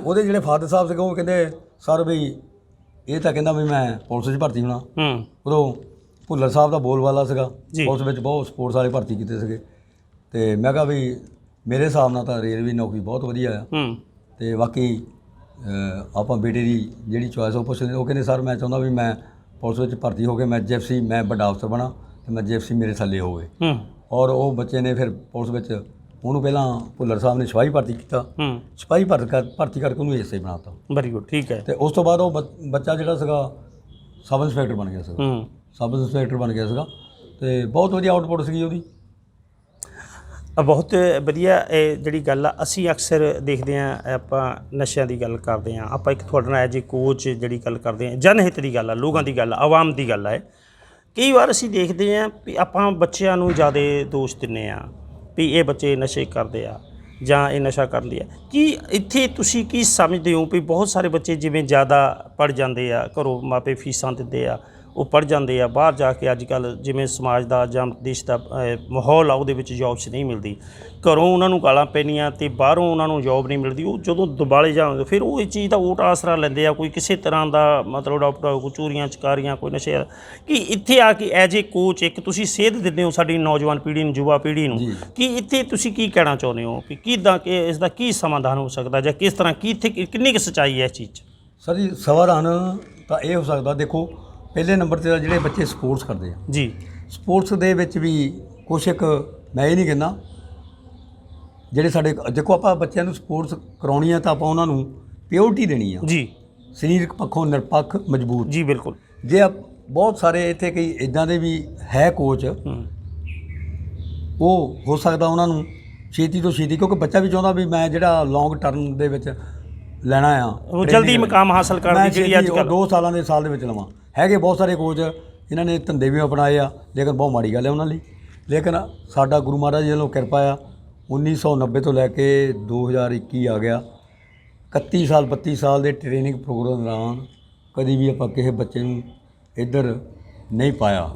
ਉਹਦੇ ਜਿਹੜੇ ਫਾਦਰ ਸਾਹਿਬ ਸੀਗੇ ਉਹ ਕਹਿੰਦੇ ਸਰ ਬਈ ਇਹ ਤਾਂ ਕਹਿੰਦਾ ਵੀ ਮੈਂ ਪੁਲਿਸ 'ਚ ਭਰਤੀ ਹੋਣਾ। ਹੂੰ। ਉਦੋਂ ਭੁੱਲਰ ਸਾਹਿਬ ਦਾ ਬੋਲਵਾਲਾ ਸੀਗਾ। ਜੀ। ਪੁਲਿਸ ਵਿੱਚ ਬਹੁਤ ਸਪੋਰਟਸ ਵਾਲੇ ਭਰਤੀ ਕੀਤੇ ਸੀਗੇ। ਤੇ ਮੈਂ ਕਿਹਾ ਵੀ ਮੇਰੇ ਹਿਸਾਬ ਨਾਲ ਤਾਂ ਰੇਲਵੇ ਨੌਕਰੀ ਬਹੁਤ ਵਧੀਆ ਆ। ਹੂੰ। ਤੇ ਬਾਕੀ ਆਪਾਂ ਬੇਟੇ ਦੀ ਜਿਹੜੀ ਚੋਇਸ ਉਹ ਪੁੱਛ ਲੈਂਦੇ ਉਹ ਕਹਿੰਦੇ ਸਰ ਮੈਂ ਚਾਹੁੰਦਾ ਵੀ ਮੈਂ ਪੁਲਿਸ ਵਿੱਚ ਭਰਤੀ ਹੋ ਕੇ ਮੈਂ ਜੀਐਫਸੀ ਮੈਂ ਵੱਡਾ ਅਫਸਰ ਬਣਾ ਤੇ ਮੈਂ ਜੀਐਫਸੀ ਮੇਰੇ ਥੱਲੇ ਹੋਵੇ। ਹੂੰ। ਔਰ ਉਹ ਬੱਚੇ ਨੇ ਫਿਰ ਪੁਲਿਸ ਵਿੱਚ ਉਹਨੂੰ ਪਹਿਲਾਂ ਭੁੱਲਰ ਸਾਹਿਬ ਨੇ ਸਿਪਾਹੀ ਭਰਤੀ ਕੀਤਾ। ਹੂੰ। ਸਿਪਾਹੀ ਭਰਤੀ ਕਰ- ਭਰਤੀ ਕਰਕੇ ਉਹਨੂੰ ਐਸਆਈ ਬਣਾਤਾ। ਵੈਰੀ ਗੁੱਡ ਠੀਕ ਹੈ। ਤੇ ਉਸ ਤੋਂ ਬਾਅਦ ਉਹ ਬੱਚ- ਜਿਹੜਾ ਸੀਗਾ ਸਬ ਇੰਸਪੈਕਟਰ ਬਣ ਗਿਆ ਸੀਗਾ। ਹੂੰ। ਸਬ ਇੰਸਪੈਕਟਰ ਬਣ ਗਿਆ ਸੀਗਾ। ਤੇ ਬਹੁਤ ਵਧੀਆ ਆਊਟਪੁੱਟ ਸੀਗੀ ਉਹਦੀ। ਬਹੁਤ ਵਧੀਆ ਇਹ ਜਿਹੜੀ ਗੱਲ ਆ ਅਸੀਂ ਅਕਸਰ ਦੇਖਦੇ ਆ ਆਪਾਂ ਨਸ਼ਿਆਂ ਦੀ ਗੱਲ ਕਰਦੇ ਆ ਆਪਾਂ ਇੱਕ ਤੁਹਾਡੇ ਨਾਲ ਐਜ ਕੋਚ ਜਿਹੜੀ ਗੱਲ ਕਰਦੇ ਆ ਜਨਹਿਤ ਦੀ ਗੱਲ ਆ ਲੋਕਾਂ ਦੀ ਗੱਲ ਆ ਆਵਾਮ ਦੀ ਗੱਲ ਆ ਕਈ ਵਾਰ ਅਸੀਂ ਦੇਖਦੇ ਆ ਵੀ ਆਪਾਂ ਬੱਚਿਆਂ ਨੂੰ ਜ਼ਿਆਦਾ ਦੋਸ਼ ਦਿੰਨੇ ਆ ਵੀ ਇਹ ਬੱਚੇ ਨਸ਼ੇ ਕਰਦੇ ਆ ਜਾਂ ਇਹ ਨਸ਼ਾ ਕਰਦੇ ਆ। ਕੀ ਇੱਥੇ ਤੁਸੀਂ ਕੀ ਸਮਝਦੇ ਹੋ ਵੀ ਬਹੁਤ ਸਾਰੇ ਬੱਚੇ ਜਿਵੇਂ ਜ਼ਿਆਦਾ ਪੜ ਜਾਂਦੇ ਆ, ਘਰੋਂ ਮਾਪੇ ਫੀਸਾਂ ਦਿੰਦੇ ਆ ਉਹ ਪੜ ਜਾਂਦੇ ਆ ਬਾਹਰ ਜਾ ਕੇ ਅੱਜ ਕੱਲ ਜਿਵੇਂ ਸਮਾਜ ਦਾ ਜਾਂ ਦੇਸ਼ ਦਾ ਮਾਹੌਲ ਆ ਉਹਦੇ ਵਿੱਚ ਜੌਬਸ ਨਹੀਂ ਮਿਲਦੀ ਘਰੋਂ ਉਹਨਾਂ ਨੂੰ ਗਾਲਾਂ ਪੈਣੀਆਂ ਤੇ ਬਾਹਰੋਂ ਉਹਨਾਂ ਨੂੰ ਜੌਬ ਨਹੀਂ ਮਿਲਦੀ ਉਹ ਜਦੋਂ ਦੁਬਾਲੇ ਜਾਂਦੇ ਫਿਰ ਉਹ ਇਹ ਚੀਜ਼ ਦਾ ਓਟ ਆਸਰਾ ਲੈਂਦੇ ਆ ਕੋਈ ਕਿਸੇ ਤਰ੍ਹਾਂ ਦਾ ਮਤਲਬ ਡਾਕਟਰ ਕੋਈ ਚੋਰੀਆਂ ਚਕਾਰੀਆਂ ਕੋਈ ਨਸ਼ੇ। ਕਿ ਇੱਥੇ ਆ ਕੇ ਐਜ ਏ ਕੋਚ ਇੱਕ ਤੁਸੀਂ ਸੇਧ ਦਿੰਦੇ ਹੋ ਸਾਡੀ ਨੌਜਵਾਨ ਪੀੜ੍ਹੀ ਨੂੰ ਯੁਵਾ ਪੀੜ੍ਹੀ ਨੂੰ। ਕਿ ਇੱਥੇ ਤੁਸੀਂ ਕੀ ਕਹਿਣਾ ਚਾਹੁੰਦੇ ਹੋ ਕਿ ਕਿਦਾਂ ਕਿ ਇਸ ਦਾ ਕੀ ਸਮਾਧਾਨ ਹੋ ਸਕਦਾ ਜਾਂ ਕਿਸ ਤਰ੍ਹਾਂ ਕੀ ਇੱਥੇ ਕਿੰਨੀ ਕੁ ਸੱਚਾਈ ਹੈ ਇਸ ਚੀਜ਼ 'ਚ ਸਰ ਜੀ ਸਵਾਦਾਨ ਤਾਂ ਇਹ ਹੋ ਸਕਦਾ ਦੇਖੋ ਪਹਿਲੇ ਨੰਬਰ ਤੇ ਤਾਂ ਜਿਹੜੇ ਬੱਚੇ ਸਪੋਰਟਸ ਕਰਦੇ ਆ। ਜੀ। ਸਪੋਰਟਸ ਦੇ ਵਿੱਚ ਵੀ ਕੁਛ ਇੱਕ ਮੈਂ ਇਹ ਨਹੀਂ ਕਹਿੰਦਾ ਜਿਹੜੇ ਸਾਡੇ ਦੇਖੋ ਆਪਾਂ ਬੱਚਿਆਂ ਨੂੰ ਸਪੋਰਟਸ ਕਰਾਉਣੀ ਆ ਤਾਂ ਆਪਾਂ ਉਹਨਾਂ ਨੂੰ ਪਿਓਰਟੀ ਦੇਣੀ ਆ। ਜੀ। ਸਰੀਰਕ ਪੱਖੋਂ ਨਿਰਪੱਖ ਮਜ਼ਬੂਤ। ਜੀ ਬਿਲਕੁਲ। ਜੇ ਆਪ- ਬਹੁਤ ਸਾਰੇ ਇੱਥੇ ਕਈ ਇਦਾਂ ਦੇ ਵੀ ਹੈ ਕੋਚ ਉਹ ਹੋ ਸਕਦਾ ਉਹਨਾਂ ਨੂੰ ਛੇਤੀ ਤੋਂ ਛੇਤੀ ਕਿਉਂਕਿ ਬੱਚਾ ਵੀ ਚਾਹੁੰਦਾ ਵੀ ਮੈਂ ਜਿਹੜਾ ਲੌਂਗ ਟਰਮ ਦੇ ਵਿੱਚ ਲੈਣਾ ਆ। ਉਹ ਜਲਦੀ ਮਕਾਮ ਹਾਸਲ ਕਰਨ ਦੀ ਜਿਹੜੀ ਅੱਜ ਕੱਲ੍ਹ 2 ਸਾਲਾਂ ਦੇ ਸਾਲ ਦੇ ਵਿੱਚ ਲਵਾਂ। ਹੈਗੇ ਬਹੁਤ ਸਾਰੇ ਕੋਚ ਇਹਨਾਂ ਨੇ ਧੰਦੇ ਵੀ ਅਪਣਾਏ ਆ ਲੇਕਿਨ ਬਹੁਤ ਮਾੜੀ ਗੱਲ ਹੈ ਉਹਨਾਂ ਲਈ। ਲੇਕਿਨ ਸਾਡਾ ਗੁਰੂ ਮਹਾਰਾਜ ਜੀ ਵੱਲੋਂ ਕਿਰਪਾ ਆ 1990 ਤੋਂ ਲੈ ਕੇ 2021 ਆ ਗਿਆ। 31 ਸਾਲ 32 ਸਾਲ ਦੇ ਟ੍ਰੇਨਿੰਗ ਪ੍ਰੋਗਰਾਮ ਦੌਰਾਨ ਕਦੀ ਵੀ ਆਪਾਂ ਕਿਸੇ ਬੱਚੇ ਨੂੰ ਇੱਧਰ ਨਹੀਂ ਪਾਇਆ।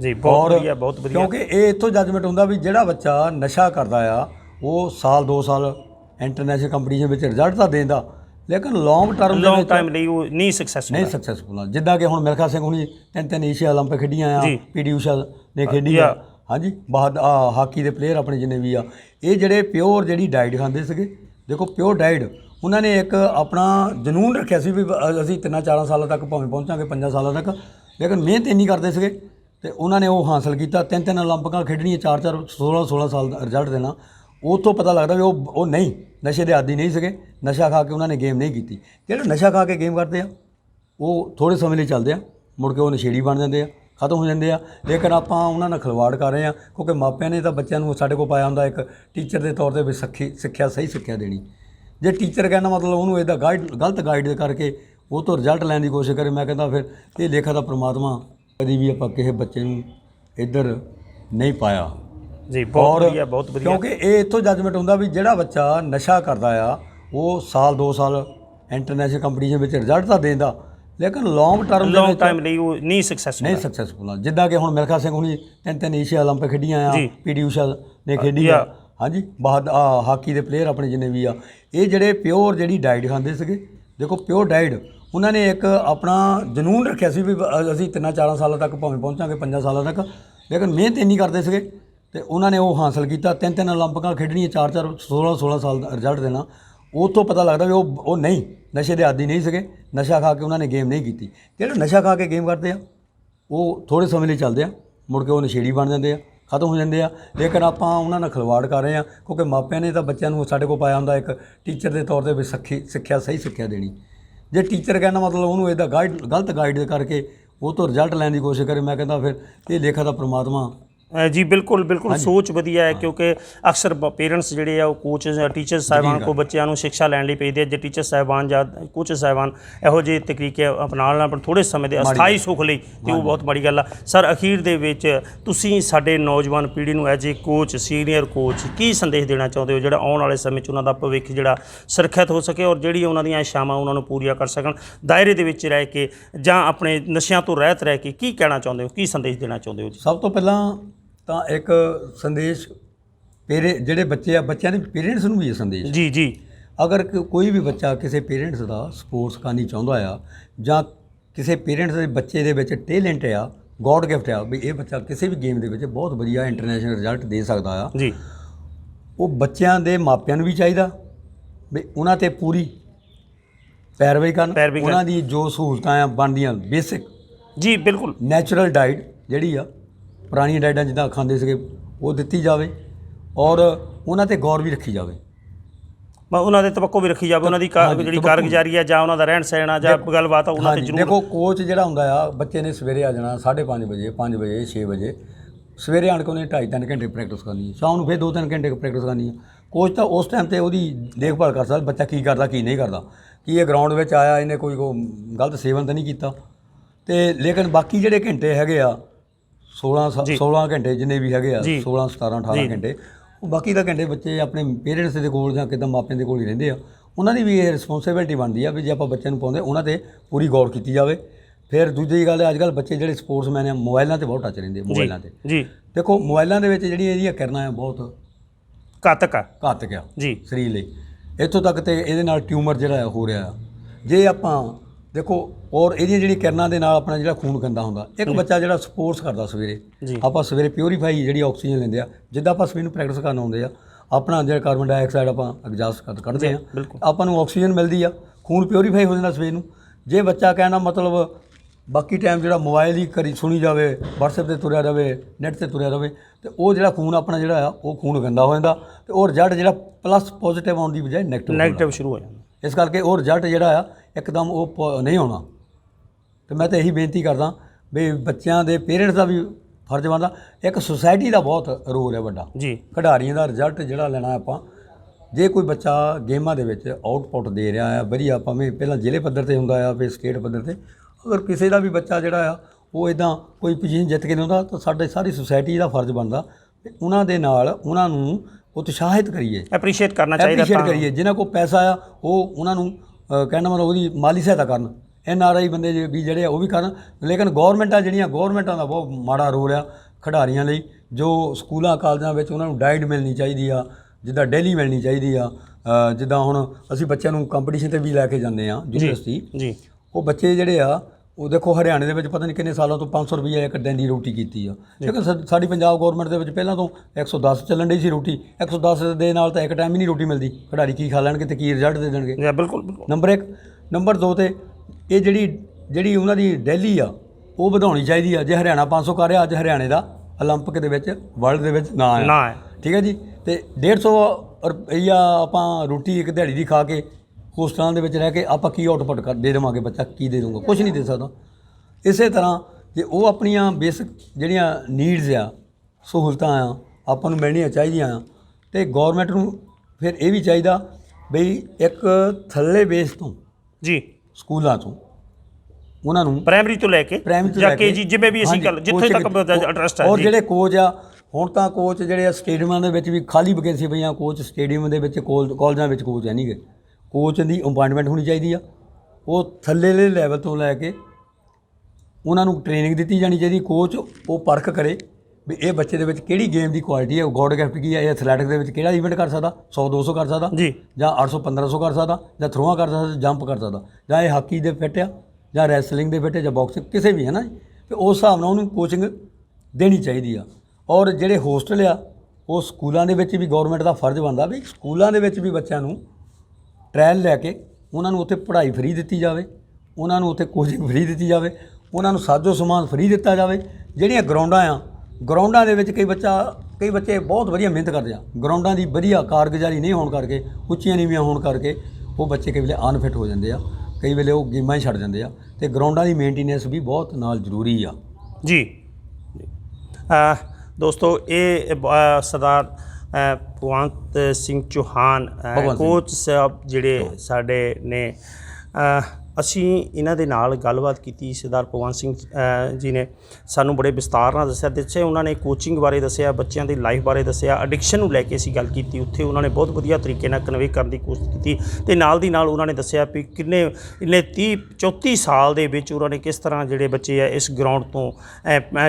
ਜੀ ਬਹੁਤ ਵਧੀਆ ਬਹੁਤ ਵਧੀਆ। ਕਿਉਂਕਿ ਇਹ ਇੱਥੋਂ ਜੱਜਮੈਂਟ ਹੁੰਦਾ ਵੀ ਜਿਹੜਾ ਬੱਚਾ ਨਸ਼ਾ ਕਰਦਾ ਆ ਉਹ ਸਾਲ 2 ਸਾਲ ਇੰਟਰਨੈਸ਼ਨਲ ਕੰਪੀਟੀਸ਼ਨ ਵਿੱਚ ਰਿਜ਼ਲਟ ਤਾਂ ਦੇਂਦਾ ਲੇਕਿਨ ਲੌਂਗ ਟਰਮ ਦੇ ਲੌਂਗ ਵਿੱਚ ਟਾਈਮ ਲਈ ਉਹ ਨਹੀਂ ਸਕਸੈਸਫੁਲ ਨਹੀਂ ਸਕਸੈਸਫੁਲ ਆ ਜਿੱਦਾਂ ਕਿ ਹੁਣ ਮਿਲਖਾ ਸਿੰਘ ਹੁਣੀ ਤਿੰਨ ਤਿੰਨ ਏਸ਼ੀਆ 올림픽 ਖੇਡੀਆਂ ਆ ਜੀ। ਪੀਡੀ ਊਸ਼ਾ ਨੇ ਖੇਡੀ ਜਾਂ ਆ ਹਾਂਜੀ ਬਾਹਰ ਆਹ ਹਾਕੀ ਦੇ ਪਲੇਅਰ ਆਪਣੇ ਜਿੰਨੇ ਵੀ ਆ ਇਹ ਜਿਹੜੇ ਪਿਓਰ ਜਿਹੜੀ ਡਾਈਟ ਖਾਂਦੇ ਸੀਗੇ ਦੇਖੋ ਪਿਓਰ ਡਾਈਟ ਉਹਨਾਂ ਨੇ ਇੱਕ ਆਪਣਾ ਜਨੂਨ ਰੱਖਿਆ ਸੀ ਵੀ ਅ- ਅਸੀਂ ਤਿੰਨਾਂ ਚਾਰਾਂ ਸਾਲਾਂ ਤੱਕ ਭਾਵੇਂ ਪਹੁੰਚਾਂਗੇ ਪੰਜਾਂ ਸਾਲਾਂ ਤੱਕ ਲੇਕਿਨ ਮਿਹਨਤ ਇੰਨੀ ਕਰਦੇ ਸੀਗੇ ਤੇ ਉਹਨਾਂ ਨੇ ਉਹ ਹਾਸਲ ਕੀਤਾ ਤਿੰਨ ਤਿੰਨ 올림픽ਾਂ ਖੇਡਣੀਆਂ ਚਾਰ ਚਾਰ 16 16 ਸਾਲ ਦਾ ਰਿਜ਼ਲਟ ਦੇਣਾ ਉਹ ਤੋਂ ਪਤਾ ਲੱਗਦਾ ਵੀ ਉਹ ਉਹ ਨਹੀਂ, ਨਸ਼ੇ ਦੇ ਆਦੀ ਨਹੀਂ ਸੀਗੇ, ਨਸ਼ਾ ਖਾ ਕੇ ਉਹਨਾਂ ਨੇ ਗੇਮ ਨਹੀਂ ਕੀਤੀ। ਜਿਹੜੇ ਨਸ਼ਾ ਖਾ ਕੇ ਗੇਮ ਕਰਦੇ ਆ, ਉਹ ਥੋੜੇ ਸਮੇਂ ਲਈ ਚੱਲਦੇ ਆ, ਮੁੜ ਕੇ ਉਹ ਨਸ਼ੇੜੀ ਬਣ ਜਾਂਦੇ ਆ, ਖਤਮ ਹੋ ਜਾਂਦੇ ਆ। ਲੇਕਿਨ ਆਪਾਂ ਉਹਨਾਂ ਨਾਲ ਖਿਲਵਾੜ ਕਰ ਰਹੇ ਆ, ਕਿਉਂਕਿ ਮਾਪਿਆਂ ਨੇ ਤਾਂ ਬੱਚਿਆਂ ਨੂੰ ਸਾਡੇ ਕੋਲ ਪਾਇਆ ਹੁੰਦਾ ਇੱਕ ਟੀਚਰ ਦੇ ਤੌਰ ਤੇ ਵੀ ਸੱਖੀ, ਸਿੱਖਿਆ ਸਹੀ ਸਿੱਖਿਆ ਦੇਣੀ। ਜੇ ਟੀਚਰ ਕਹਿੰਦਾ ਮਤਲਬ ਉਹਨੂੰ ਇਹਦਾ ਗਾਈਡ ਗਲਤ ਗਾਈਡ ਕਰਕੇ ਉਹ ਤੋਂ ਰਿਜ਼ਲਟ ਲੈਣ ਦੀ ਕੋਸ਼ਿਸ਼ ਕਰੇ, ਮੈਂ ਕਹਿੰਦਾ ਫਿਰ ਇਹ ਲੇਖਾ ਦਾ ਪ੍ਰਮਾਤਮਾ ਕਦੀ ਵੀ ਆਪਾਂ ਕਿਸੇ ਬੱਚੇ ਨੂੰ ਇੱਧਰ ਨਹੀਂ ਪਾਇਆ। ਜੀ ਬਹੁਤ ਔਰ ਵਧੀਆ ਬਹੁਤ ਵਧੀਆ ਕਿਉਂਕਿ ਇਹ ਇੱਥੋਂ ਜੱਜਮੈਂਟ ਹੁੰਦਾ ਵੀ ਜਿਹੜਾ ਬੱਚਾ ਨਸ਼ਾ ਕਰਦਾ ਆ ਉਹ ਸਾਲ 2 ਸਾਲ ਇੰਟਰਨੈਸ਼ਨਲ ਕੰਪੀਟੀਸ਼ਨ ਵਿੱਚ ਰਿਜ਼ਲਟ ਤਾਂ ਦੇਂਦਾ ਲੇਕਿਨ ਲੌਂਗ ਟਰਮ ਦੇ ਲੌਂਗ ਵਿੱਚ ਟਾਈਮ ਲਈ ਉਹ ਨਹੀਂ ਸਕਸੈਸਫੁਲ ਨਹੀਂ ਸਕਸੈਸਫੁਲ ਆ ਜਿੱਦਾਂ ਕਿ ਹੁਣ ਮਿਲਖਾ ਸਿੰਘ ਹੁਣੀ ਤਿੰਨ ਤਿੰਨ ਏਸ਼ੀਆ 올림픽 ਖੇਡੀਆਂ ਆ ਜੀ। ਪੀਡੀ ਊਸ਼ਾ ਨੇ ਖੇਡੀ ਆ ਹਾਂਜੀ ਬਾਹਰ ਆਹ ਹਾਕੀ ਦੇ ਪਲੇਅਰ ਆਪਣੇ ਜਿੰਨੇ ਵੀ ਆ ਇਹ ਜਿਹੜੇ ਪਿਓਰ ਜਿਹੜੀ ਡਾਈਟ ਖਾਂਦੇ ਸੀਗੇ ਦੇਖੋ ਪਿਓਰ ਡਾਈਟ ਉਹਨਾਂ ਨੇ ਇੱਕ ਆਪਣਾ ਜਨੂਨ ਰੱਖਿਆ ਸੀ ਵੀ ਅ- ਅਸੀਂ ਤਿੰਨਾਂ ਚਾਰਾਂ ਸਾਲਾਂ ਤੱਕ ਭਾਵੇਂ ਪਹੁੰਚਾਂਗੇ ਪੰਜਾਂ ਸਾਲਾਂ ਤੱਕ ਲੇਕਿਨ ਮਿਹਨਤ ਇੰਨੀ ਕਰਦੇ ਸੀਗੇ ਤੇ ਉਹਨਾਂ ਨੇ ਉਹ ਹਾਸਲ ਕੀਤਾ ਤਿੰਨ ਤਿੰਨ 올림픽ਾਂ ਖੇਡਣੀਆਂ ਚਾਰ ਚਾਰ 16 16 ਸਾਲ ਦਾ ਰਿਜ਼ਲਟ ਦੇਣਾ ਉਹ ਤੋਂ ਪਤਾ ਲੱਗਦਾ ਵੀ ਉਹ ਉਹ ਨਹੀਂ ਨਸ਼ੇ ਦੇ ਆਦੀ ਨਹੀਂ ਸੀਗੇ ਨਸ਼ਾ ਖਾ ਕੇ ਉਹਨਾਂ ਨੇ ਗੇਮ ਨਹੀਂ ਕੀਤੀ ਜਿਹੜੇ ਨਸ਼ਾ ਖਾ ਕੇ ਗੇਮ ਕਰਦੇ ਆ ਉਹ ਥੋੜੇ ਸਮੇਂ ਲਈ ਚੱਲਦੇ ਆ ਮੁੜ ਕੇ ਉਹ ਨਸ਼ੇੜੀ ਬਣ ਜਾਂਦੇ ਆ ਖਤਮ ਹੋ ਜਾਂਦੇ ਆ ਲੇਕਿਨ ਆਪਾਂ ਉਹਨਾਂ ਨਾਲ ਖਿਲਵਾੜ ਕਰ ਰਹੇ ਆ ਕਿਉਂਕਿ ਮਾਪਿਆਂ ਨੇ ਤਾਂ ਬੱਚਿਆਂ ਨੂੰ ਸਾਡੇ ਕੋਲ ਪਾਇਆ ਹੁੰਦਾ ਇੱਕ ਟੀਚਰ ਦੇ ਤੌਰ ਤੇ ਵੀ ਸੱਖੀ ਸਿੱਖਿਆ ਸਹੀ ਸਿੱਖਿਆ ਦੇਣੀ ਜੇ ਟੀਚਰ ਕਹਿੰਦਾ ਮਤਲਬ ਉਹਨੂੰ ਇਹਦਾ ਗਾਈਡ ਗਲਤ ਗਾਈਡ ਕਰਕੇ ਉਹ ਤੋਂ ਰਿਜ਼ਲਟ ਲੈਣ ਦੀ ਕੋਸ਼ਿਸ਼ ਕਰੇ ਮੈਂ ਕਹਿੰਦਾ ਫਿਰ ਇਹ ਲੇਖਾ ਦਾ ਪ੍ਰਮਾਤਮਾ ਅ, ਜੀ ਬਿਲਕੁਲ ਬਿਲਕੁਲ ਸੋਚ ਵਧੀਆ ਹੈ ਕਿਉਂਕਿ ਅਕਸਰ ਪੇਰੈਂਟਸ ਜਿਹੜੇ ਆ ਉਹ ਕੋਚਸ ਟੀਚਰ ਸਾਹਿਬਾਨ ਕੋ ਬੱਚਿਆਂ ਨੂੰ ਸਿੱਖਿਆ ਲੈਣ ਲਈ ਭੇਜਦੇ ਆ। ਜੇ ਟੀਚਰ ਸਾਹਿਬਾਨ ਜਾਂ ਕੋਚ ਸਾਹਿਬਾਨ ਇਹੋ ਜਿਹੇ ਤਰੀਕੇ ਅਪਣਾ ਲੈਣ ਪਰ ਥੋੜੇ ਸਮੇਂ ਦੇ ਅਸਥਾਈ ਸੁਖ ਲਈ ਤੇ ਉਹ ਬਹੁਤ ਮਾੜੀ ਗੱਲ ਆ। ਸਰ ਅਖੀਰ ਦੇ ਵਿੱਚ ਤੁਸੀਂ ਸਾਡੇ ਨੌਜਵਾਨ ਪੀੜ੍ਹੀ ਨੂੰ as a coach senior coach ਕੀ ਸੰਦੇਸ਼ ਦੇਣਾ ਚਾਹੁੰਦੇ ਹੋ? ਜਿਹੜਾ ਆਉਣ ਵਾਲੇ ਸਮੇਂ 'ਚ ਉਹਨਾਂ ਦਾ ਭਵਿੱਖ ਜਿਹੜਾ ਸੁਰੱਖਿਅਤ ਹੋ ਸਕੇ ਔਰ ਜਿਹੜੀ ਉਹਨਾਂ ਦੀਆਂ ਇੱਛਾਵਾਂ ਉਹਨਾਂ ਨੂੰ ਪੂਰੀਆਂ ਕਰ ਸਕਣ। ਦਾਇਰੇ ਦੇ ਵਿੱਚ ਰਹਿ ਕੇ ਜਾਂ ਆਪਣੇ ਨਸ਼ਿਆਂ ਤੋਂ ਰਹਿਤ ਰਹਿ ਕੇ ਕੀ ਕਹਿਣਾ ਚਾਹੁੰਦੇ ਹੋ? ਕੀ ਸੰਦੇਸ਼ ਦੇਣਾ ਚਾਹੁੰਦੇ ਹੋ ਜੀ? ਸਭ ਤੋਂ ਪਹਿਲਾਂ ਤਾਂ ਇੱਕ ਸੰਦੇਸ਼ ਪੇਰੇ ਜਿਹੜੇ ਬੱਚੇ ਆ ਬੱਚਿਆਂ ਦੇ ਪੇਰੈਂਟਸ ਨੂੰ ਵੀ ਇਹ ਸੰਦੇਸ਼ ਜੀ ਜੀ। ਅਗਰ ਕੋਈ ਵੀ ਬੱਚਾ ਕਿਸੇ ਪੇਰੈਂਟਸ ਦਾ ਸਪੋਰਟਸ ਕਰਨੀ ਚਾਹੁੰਦਾ ਆ ਜਾਂ ਕਿਸੇ ਪੇਰੈਂਟਸ ਦੇ ਬੱਚੇ ਦੇ ਵਿੱਚ ਟੈਲੈਂਟ ਆ ਗੋਡ ਗਿਫਟ ਆ ਵੀ ਇਹ ਬੱਚਾ ਕਿਸੇ ਵੀ ਗੇਮ ਦੇ ਵਿੱਚ ਬਹੁਤ ਵਧੀਆ ਇੰਟਰਨੈਸ਼ਨਲ ਰਿਜ਼ਲਟ ਦੇ ਸਕਦਾ ਆ ਜੀ। ਉਹ ਬੱਚਿਆਂ ਦੇ ਮਾਪਿਆਂ ਨੂੰ ਵੀ ਚਾਹੀਦਾ ਵੀ ਉਹਨਾਂ ਤੇ ਪੂਰੀ ਪੈਰਵਾਈ ਕਰਨ ਪੈਰਵੀ ਕਰਨ। ਉਹਨਾਂ ਦੀ ਜੋ ਸਹੂਲਤਾਂ ਆ ਬਣਦੀਆਂ ਬੇਸਿਕ ਜੀ ਬਿਲਕੁਲ। ਨੈਚੁਰਲ ਡਾਈਟ ਜਿਹੜੀ ਆ ਪੁਰਾਣੀਆਂ ਡਾਈਟਾਂ ਜਿੱਦਾਂ ਖਾਂਦੇ ਸੀਗੇ ਉਹ ਦਿੱਤੀ ਜਾਵੇ ਔਰ ਉਹਨਾਂ ਤੇ ਗੌਰ ਵੀ ਰੱਖੀ ਜਾਵੇ। ਮੈਂ ਉਹਨਾਂ ਦੇ ਤਵੱਕੋ ਵੀ ਰੱਖੀ ਜਾਵੇ ਉਹਨਾਂ ਦੀ ਜਿਹੜੀ। ਕਾਰਗੁਜ਼ਾਰੀ ਆ ਜਾਂ ਉਹਨਾਂ ਦਾ ਰਹਿਣ ਸਹਿਣ ਆ ਜਾਂ ਗੱਲਬਾਤ ਆ ਉਹਨਾਂ ਤੇ ਜ਼ਰੂਰ ਦੇਖੋ ਕੋਚ ਜਿਹੜਾ ਹੁੰਦਾ ਆ ਬੱਚੇ ਨੇ ਸਵੇਰੇ ਆ ਜਾਣਾ 5:30 ਵਜੇ 5 ਵਜੇ 6 ਵਜੇ। ਸਵੇਰੇ ਆਣ ਕੇ ਉਹਨੇ 2.5 ਘੰਟੇ ਪ੍ਰੈਕਟਿਸ ਕਰਨੀ ਹੈ ਸ਼ਾਮ ਨੂੰ ਫਿਰ 2-3 ਘੰਟੇ ਪ੍ਰੈਕਟਿਸ ਕਰਨੀ ਹੈ ਕੋਚ ਤਾਂ ਉਸ ਟਾਈਮ ਤੇ ਉਹਦੀ ਦੇਖਭਾਲ ਕਰ ਸਕਦਾ ਬੱਚਾ ਕੀ ਕਰਦਾ ਕੀ ਨਹੀਂ ਕਰਦਾ। ਕੀ ਇਹ ਗਰਾਊਂਡ ਵਿੱਚ ਆਇਆ ਇਹਨੇ ਕੋਈ ਗਲਤ ਸੇਵਨ ਤਾਂ ਨਹੀਂ ਕੀਤਾ। ਤੇ ਲੇਕਿਨ ਬਾਕੀ ਜਿਹੜੇ ਘੰਟੇ ਹੈਗੇ ਆ 16 ਸ- 16 ਘੰਟੇ ਜਿੰਨੇ ਵੀ ਹੈਗੇ ਆ ਜੀ। 16 17 18 ਘੰਟੇ। ਉਹ ਬਾਕੀ ਦਾ ਘੰਟੇ ਬੱਚੇ ਆਪਣੇ ਪੇਰੈਂਟਸ ਦੇ ਕੋਲ ਜਾਂ ਕਿਦਾਂ ਮਾਪਿਆਂ ਦੇ ਕੋਲ ਹੀ ਰਹਿੰਦੇ ਆ। ਉਹਨਾਂ ਦੀ ਵੀ ਇਹ ਰਿਸਪੌਂਸਿਬਿਲਟੀ ਬਣਦੀ ਆ ਵੀ ਜੇ ਆਪਾਂ ਬੱਚਿਆਂ ਨੂੰ ਪਾਉਂਦੇ ਉਹਨਾਂ ਤੇ ਪੂਰੀ ਗੌਰ ਕੀਤੀ ਜਾਵੇ। ਫਿਰ ਦੂਜੀ ਗੱਲ ਹੈ ਅੱਜ ਕੱਲ੍ਹ ਬੱਚੇ ਜਿਹੜੇ ਸਪੋਰਟਸਮੈਨ ਆ ਮੋਬਾਈਲਾਂ ਤੇ ਬਹੁਤ ਟੱਚ ਰਹਿੰਦੇ ਆ, ਮੋਬਾਈਲਾਂ ਤੇ। ਜੀ। ਦੇਖੋ ਮੋਬਾਈਲਾਂ ਦੇ ਵਿੱਚ ਜਿਹੜੀਆਂ ਇਹਦੀਆਂ ਕਿਰਨਾਂ ਆ ਬਹੁਤ ਘਾਤਕ ਆ। ਘਾਤਕ ਆ। ਜੀ। ਸਰੀਰ ਲਈ। ਇੱਥੋਂ ਤੱਕ ਤੇ ਇਹਦੇ ਨਾਲ ਟਿਊਮਰ ਜਿਹੜਾ ਹੋ ਰਿਹਾ ਜੇ ਆਪਾਂ ਦੇਖੋ ਔਰ ਇਹਦੀਆਂ ਜਿਹੜੀ ਕਿਰਨਾਂ ਦੇ ਨਾਲ ਆਪਣਾ ਜਿਹੜਾ ਖੂਨ ਗੰਦਾ ਹੁੰਦਾ ਇੱਕ ਬੱਚਾ ਜਿਹੜਾ ਸਪੋਰਟਸ ਕਰਦਾ ਸਵੇਰੇ। ਆਪਾਂ ਸਵੇਰੇ ਪਿਉਰੀਫਾਈ ਜਿਹੜੀ ਆਕਸੀਜਨ ਲੈਂਦੇ ਆ ਜਿੱਦਾਂ ਆਪਾਂ ਸਵੇਰ ਨੂੰ ਪ੍ਰੈਕਟਿਸ ਕਰਨ ਆਉਂਦੇ ਆ ਆਪਣਾ ਜਿਹੜਾ ਕਾਰਬਨ ਡਾਈਆਕਸਾਈਡ ਆਪਾਂ ਐਗਜ਼ਾਸਟ ਕਰ ਕੱਢਦੇ ਆ। ਆਪਾਂ ਨੂੰ ਆਕਸੀਜਨ ਮਿਲਦੀ ਆ ਖੂਨ ਪਿਉਰੀਫਾਈ ਹੋ ਜਾਂਦਾ ਸਵੇਰ ਨੂੰ। ਜੇ ਬੱਚਾ ਕਹਿਣਾ ਮਤਲਬ ਬਾਕੀ ਟਾਈਮ ਜਿਹੜਾ ਮੋਬਾਈਲ ਹੀ ਕਰੀ ਸੁਣੀ ਜਾਵੇ WhatsApp ਤੇ ਤੁਰਿਆ ਰਵੇ ਨੈਟ ਤੇ ਤੁਰਿਆ ਰਵੇ ਤੇ ਉਹ ਜਿਹੜਾ ਖੂਨ ਆਪਣਾ ਜਿਹੜਾ ਆ ਉਹ ਖੂਨ ਗੰਦਾ ਹੋ ਜਾਂਦਾ ਤੇ ਉਹ ਰਿਜ਼ਲਟ ਜਿਹੜਾ ਪਲੱਸ ਪੋਜ਼ਿਟਿਵ ਆਉਣ ਦੀ ਬਜਾਏ ਨੈਗੇਟਿਵ ਨੈਗੇਟਿਵ ਸ਼ੁਰੂ ਹੋ ਜਾਂਦਾ। ਇਸ ਕਰਕੇ ਉਹ ਰਿਜ਼ਲਟ ਜਿਹੜਾ ਆ ਇੱਕਦਮ ਉਹ ਪ- ਨਹੀਂ ਆਉਣਾ। ਤੇ ਮੈਂ ਤਾਂ ਇਹੀ ਬੇਨਤੀ ਕਰਦਾ ਵੀ ਬੱਚਿਆਂ ਦੇ ਪੇਰੈਂਟਸ ਦਾ ਵੀ ਫਰਜ਼ ਬਣਦਾ। ਇੱਕ ਸੁਸਾਇਟੀ ਦਾ ਬਹੁਤ ਰੋਲ ਹੈ ਵੱਡਾ। ਜੀ। ਖਿਡਾਰੀਆਂ ਦਾ ਰਿਜ਼ਲਟ ਜਿਹੜਾ ਲੈਣਾ ਆਪਾਂ ਜੇ ਕੋਈ ਬੱਚਾ ਗੇਮਾਂ ਦੇ ਵਿੱਚ ਆਊਟਪੁੱਟ ਦੇ ਰਿਹਾ ਆ ਵਧੀਆ ਭਾਵੇਂ ਪਹਿਲਾਂ ਜ਼ਿਲ੍ਹੇ ਪੱਧਰ ਤੇ ਹੁੰਦਾ ਆ ਫਿਰ ਸਟੇਟ ਪੱਧਰ ਤੇ ਅਗਰ ਕਿਸੇ ਦਾ ਵੀ ਬੱਚਾ ਜਿਹੜਾ ਆ ਉਹ ਇਦਾਂ ਕੋਈ ਪੋਜੀਸ਼ਨ ਜਿੱਤ ਕੇ ਲਿਆਉਂਦਾ ਤਾਂ ਸਾਡੇ ਸਾਰੀ ਸੁਸਾਇਟੀ ਦਾ ਫਰਜ਼ ਬਣਦਾ ਵੀ ਉਹਨਾਂ ਦੇ ਨਾਲ ਉਹਨਾਂ ਨੂੰ ਉਤਸ਼ਾਹਿਤ ਕਰੀਏ। ਐਪਰੀਸ਼ੀਏਟ ਕਰਨਾ ਚਾਹੀਦਾ ਐਪਰੀਸ਼ੀਏਟ ਕਰੀਏ। ਜਿਨ੍ਹਾਂ ਕੋਲ ਪੈਸਾ ਆ ਉਹ ਉਹਨਾਂ ਨੂੰ ਕਹਿਣਾ ਮਤਲਬ ਉਹਦੀ ਮਾਲੀ ਸਹਾਇਤਾ ਕਰਨ। ਐਨ ਆਰ ਆਈ ਬੰਦੇ ਵੀ ਜਿਹੜੇ ਆ ਉਹ ਵੀ ਕਰਨ। ਲੇਕਿਨ ਗਵਰਨਮੈਂਟਾਂ ਜਿਹੜੀਆਂ ਗਵਰਨਮੈਂਟਾਂ ਦਾ ਬਹੁਤ ਮਾੜਾ ਰੋਲ ਆ ਖਿਡਾਰੀਆਂ ਲਈ। ਜੋ ਸਕੂਲਾਂ ਕਾਲਜਾਂ ਵਿੱਚ ਉਹਨਾਂ ਨੂੰ ਡਾਈਟ ਮਿਲਣੀ ਚਾਹੀਦੀ ਆ ਜਿੱਦਾਂ ਡੇਲੀ ਮਿਲਣੀ ਚਾਹੀਦੀ ਆ। ਜਿੱਦਾਂ ਹੁਣ ਅਸੀਂ ਬੱਚਿਆਂ ਨੂੰ ਕੰਪੀਟੀਸ਼ਨ ਤੇ ਵੀ ਲੈ ਕੇ ਜਾਂਦੇ ਆ ਯੂਨੀਵਰਸਿਟੀ ਜੀ। ਉਹ ਬੱਚੇ ਜਿਹੜੇ ਆ ਉਹ ਦੇਖੋ ਹਰਿਆਣੇ ਦੇ ਵਿੱਚ ਪਤਾ ਨਹੀਂ ਕਿੰਨੇ ਸਾਲਾਂ ਤੋਂ 500 ਰੁਪਏ ਇੱਕ ਦਿਨ ਦੀ ਰੋਟੀ ਕੀਤੀ ਆ ਲੇਕਿਨ ਸਾ- ਸਾਡੀ ਪੰਜਾਬ ਗਵਰਨਮੈਂਟ ਦੇ ਵਿੱਚ ਪਹਿਲਾਂ ਤੋਂ 110 ਚੱਲਣ ਡਈ ਸੀ ਰੋਟੀ 110 ਦੇ ਨਾਲ ਤਾਂ ਇੱਕ ਟਾਈਮ ਹੀ ਨਹੀਂ ਰੋਟੀ ਮਿਲਦੀ ਖਿਡਾਰੀ ਕੀ ਖਾ ਲੈਣਗੇ ਤੇ ਕੀ ਰਿਜ਼ਲਟ ਦੇ ਦੇਣਗੇ ਜੀ ਬਿਲਕੁਲ ਬਿਲਕੁਲ ਨੰਬਰ 1 ਨੰਬਰ 2 ਤੇ ਇਹ ਜਿਹੜੀ ਜਿਹੜੀ ਉਹਨਾਂ ਦੀ ਡੈਲੀ ਆ ਉਹ ਵਧਾਉਣੀ ਚਾਹੀਦੀ ਆ ਜੇ ਹਰਿਆਣਾ 500 ਕਰ ਰਿਹਾ ਅੱਜ ਹਰਿਆਣੇ ਦਾ 올림픽 ਦੇ ਵਿੱਚ ਵਰਲਡ ਦੇ ਵਿੱਚ ਨਾਂ ਆ ਨਾ ਹੈ ਠੀਕ ਹੈ ਜੀ ਤੇ 150 ਰੁਪਈਆ ਆਪਾਂ ਰੋਟੀ ਇੱਕ ਦਿਹਾੜੀ ਦੀ ਖਾ ਕੇ ਹੋਸਟਲਾਂ ਦੇ ਵਿੱਚ ਰਹਿ ਕੇ ਆਪਾਂ ਕੀ ਆਊਟਪੁੱਟ ਕਰ ਦੇ ਦੇਵਾਂਗੇ ਬੱਚਾ ਕੀ ਦੇ ਦੂੰਗਾ ਕੁਝ ਨਹੀਂ ਦੇ ਸਕਦਾ। ਇਸੇ ਤਰ੍ਹਾਂ ਜੇ ਉਹ ਆਪਣੀਆਂ ਬੇਸਿਕ ਜਿਹੜੀਆਂ ਨੀਡਸ ਆ ਸਹੂਲਤਾਂ ਆ ਆਪਾਂ ਨੂੰ ਮਿਲਣੀਆਂ ਚਾਹੀਦੀਆਂ ਆ ਤੇ ਗਵਰਨਮੈਂਟ ਨੂੰ ਫਿਰ ਇਹ ਵੀ ਚਾਹੀਦਾ ਬਈ ਇੱਕ ਥੱਲੇ ਬੇਸ ਤੋਂ ਜੀ। ਸਕੂਲਾਂ ਤੋਂ ਉਹਨਾਂ ਨੂੰ ਪ੍ਰਾਇਮਰੀ ਤੋਂ ਲੈ ਕੇ ਪ੍ਰਾਇਮਰੀ ਤੋਂ ਜਾਂ ਲੈ ਕੇ ਕੇਜੀ ਜਿਵੇਂ ਵੀ ਅਸੀਂ ਗੱਲ ਜਿੱਥੇ ਤੱਕ ਇੰਟਰਸਟ ਹੈ ਔਰ ਜਿਹੜੇ ਕੋਚ ਆ ਹੁਣ ਤਾਂ ਕੋਚ ਜਿਹੜੇ ਆ ਸਟੇਡੀਅਮਾਂ ਦੇ ਵਿੱਚ ਵੀ ਖਾਲੀ ਵੈਕੈਂਸੀ ਪਈਆਂ ਕੋਚ ਸਟੇਡੀਅਮ ਦੇ ਵਿੱਚ ਕੋਲ ਕਾਲਜਾਂ ਵਿੱਚ ਕੋਚ ਹੈ ਨਹੀਂਗੇ ਕੋਚ ਦੀ ਅਪਾਇੰਟਮੈਂਟ ਹੋਣੀ ਚਾਹੀਦੀ ਆ। ਉਹ ਥੱਲੇਲੇ ਲੈਵਲ ਤੋਂ ਲੈ ਕੇ ਉਹਨਾਂ ਨੂੰ ਟ੍ਰੇਨਿੰਗ ਦਿੱਤੀ ਜਾਣੀ ਚਾਹੀਦੀ ਕੋਚ ਉਹ ਪਰਖ ਕਰੇ ਵੀ ਇਹ ਬੱਚੇ ਦੇ ਵਿੱਚ ਕਿਹੜੀ ਗੇਮ ਦੀ ਕੁਆਲਿਟੀ ਹੈ ਗੋਡ ਗਿਫਟ ਕੀ ਹੈ ਇਹ ਐਥਲੈਟਿਕ ਦੇ ਵਿੱਚ ਕਿਹੜਾ ਇਵੈਂਟ ਕਰ ਸਕਦਾ 100 200 ਕਰ ਸਕਦਾ ਜੀ। ਜਾਂ 800 1500 ਕਰ ਸਕਦਾ ਜਾਂ ਥਰੋਆਂ ਕਰ ਸਕਦਾ ਜੰਪ ਕਰ ਸਕਦਾ ਜਾਂ ਇਹ ਹਾਕੀ ਦੇ ਫਿੱਟ ਆ ਜਾਂ ਰੈਸਲਿੰਗ ਦੇ ਫਿੱਟ ਆ ਜਾਂ ਬਾਕਸਿੰਗ ਕਿਸੇ ਵੀ ਹੈ ਨਾ ਤੇ ਉਸ ਹਿਸਾਬ ਨਾਲ ਉਹਨੂੰ ਕੋਚਿੰਗ ਦੇਣੀ ਚਾਹੀਦੀ ਆ। ਔਰ ਜਿਹੜੇ ਹੋਸਟਲ ਆ ਉਹ ਸਕੂਲਾਂ ਦੇ ਵਿੱਚ ਵੀ ਗਵਰਨਮੈਂਟ ਦਾ ਫਰਜ਼ ਬਣਦਾ ਵੀ ਸਕੂਲਾਂ ਦੇ ਵਿੱਚ ਵੀ ਬੱਚਿਆਂ ਨੂੰ ਟ੍ਰਾਇਲ ਲੈ ਕੇ ਉਹਨਾਂ ਨੂੰ ਉੱਥੇ ਪੜ੍ਹਾਈ ਫਰੀ ਦਿੱਤੀ ਜਾਵੇ ਉਹਨਾਂ ਨੂੰ ਉੱਥੇ ਕੋਚਿੰਗ ਫਰੀ ਦਿੱਤੀ ਜਾਵੇ ਉਹਨਾਂ ਨੂੰ ਸਾਜੋ ਸਮਾਨ ਫਰੀ ਦਿੱਤਾ ਜਾਵੇ। ਜਿਹੜੀਆਂ ਗਰਾਊਂਡਾਂ ਆ ਗਰਾਊਂਡਾਂ ਦੇ ਵਿੱਚ ਕਈ ਬੱਚਾ ਕਈ ਬੱਚੇ ਬਹੁਤ ਵਧੀਆ ਮਿਹਨਤ ਕਰਦੇ ਆ। ਗਰਾਊਂਡਾਂ ਦੀ ਵਧੀਆ ਕਾਰਗੁਜ਼ਾਰੀ ਨਹੀਂ ਹੋਣ ਕਰਕੇ ਉੱਚੀਆਂ ਨੀਵੀਆਂ ਹੋਣ ਕਰਕੇ ਉਹ ਬੱਚੇ ਕਈ ਵੇਲੇ ਅਨਫਿਟ ਹੋ ਜਾਂਦੇ ਆ ਕਈ ਵੇਲੇ ਉਹ ਗੇਮਾਂ ਹੀ ਛੱਡ ਜਾਂਦੇ ਆ ਤੇ ਗਰਾਊਂਡਾਂ ਦੀ ਮੇਨਟੇਨੈਂਸ ਵੀ ਬਹੁਤ ਨਾਲ ਜ਼ਰੂਰੀ ਆ। ਜੀ। ਦੋਸਤੋ ਇਹ ਅ, ਸਰਦਾਰ ਭਗਵੰਤ ਸਿੰਘ ਚੌਹਾਨ। ਕੋਚ ਸਾਹਿਬ ਜਿਹੜੇ ਸਾਡੇ ਨੇ ਅਸੀਂ ਇਹਨਾਂ ਦੇ ਨਾਲ ਗੱਲਬਾਤ ਕੀਤੀ ਸਰਦਾਰ ਭਗਵੰਤ ਸਿੰਘ ਜੀ ਨੇ ਸਾਨੂੰ ਬੜੇ ਵਿਸਤਾਰ ਨਾਲ ਦੱਸਿਆ। ਦੱਸਿਆ ਉਹਨਾਂ ਨੇ ਕੋਚਿੰਗ ਬਾਰੇ ਦੱਸਿਆ, ਬੱਚਿਆਂ ਦੀ ਲਾਈਫ ਬਾਰੇ ਦੱਸਿਆ ਐਡਿਕਸ਼ਨ ਨੂੰ ਲੈ ਕੇ ਅਸੀਂ ਗੱਲ ਕੀਤੀ, ਉੱਥੇ ਉਹਨਾਂ ਨੇ ਬਹੁਤ ਵਧੀਆ ਤਰੀਕੇ ਨਾਲ ਕਨਵੇ ਕਰਨ ਦੀ ਕੋਸ਼ਿਸ਼ ਕੀਤੀ ਤੇ ਨਾਲ ਦੀ ਨਾਲ ਉਹਨਾਂ ਨੇ ਦੱਸਿਆ ਵੀ ਕਿੰਨੇ, ਇੰਨੇ 30 34 ਸਾਲ ਦੇ ਵਿੱਚ ਉਹਨਾਂ ਨੇ ਕਿਸ ਤਰ੍ਹਾਂ ਜਿਹੜੇ ਬੱਚੇ ਆ ਇਸ ਗਰਾਊਂਡ ਤੋਂ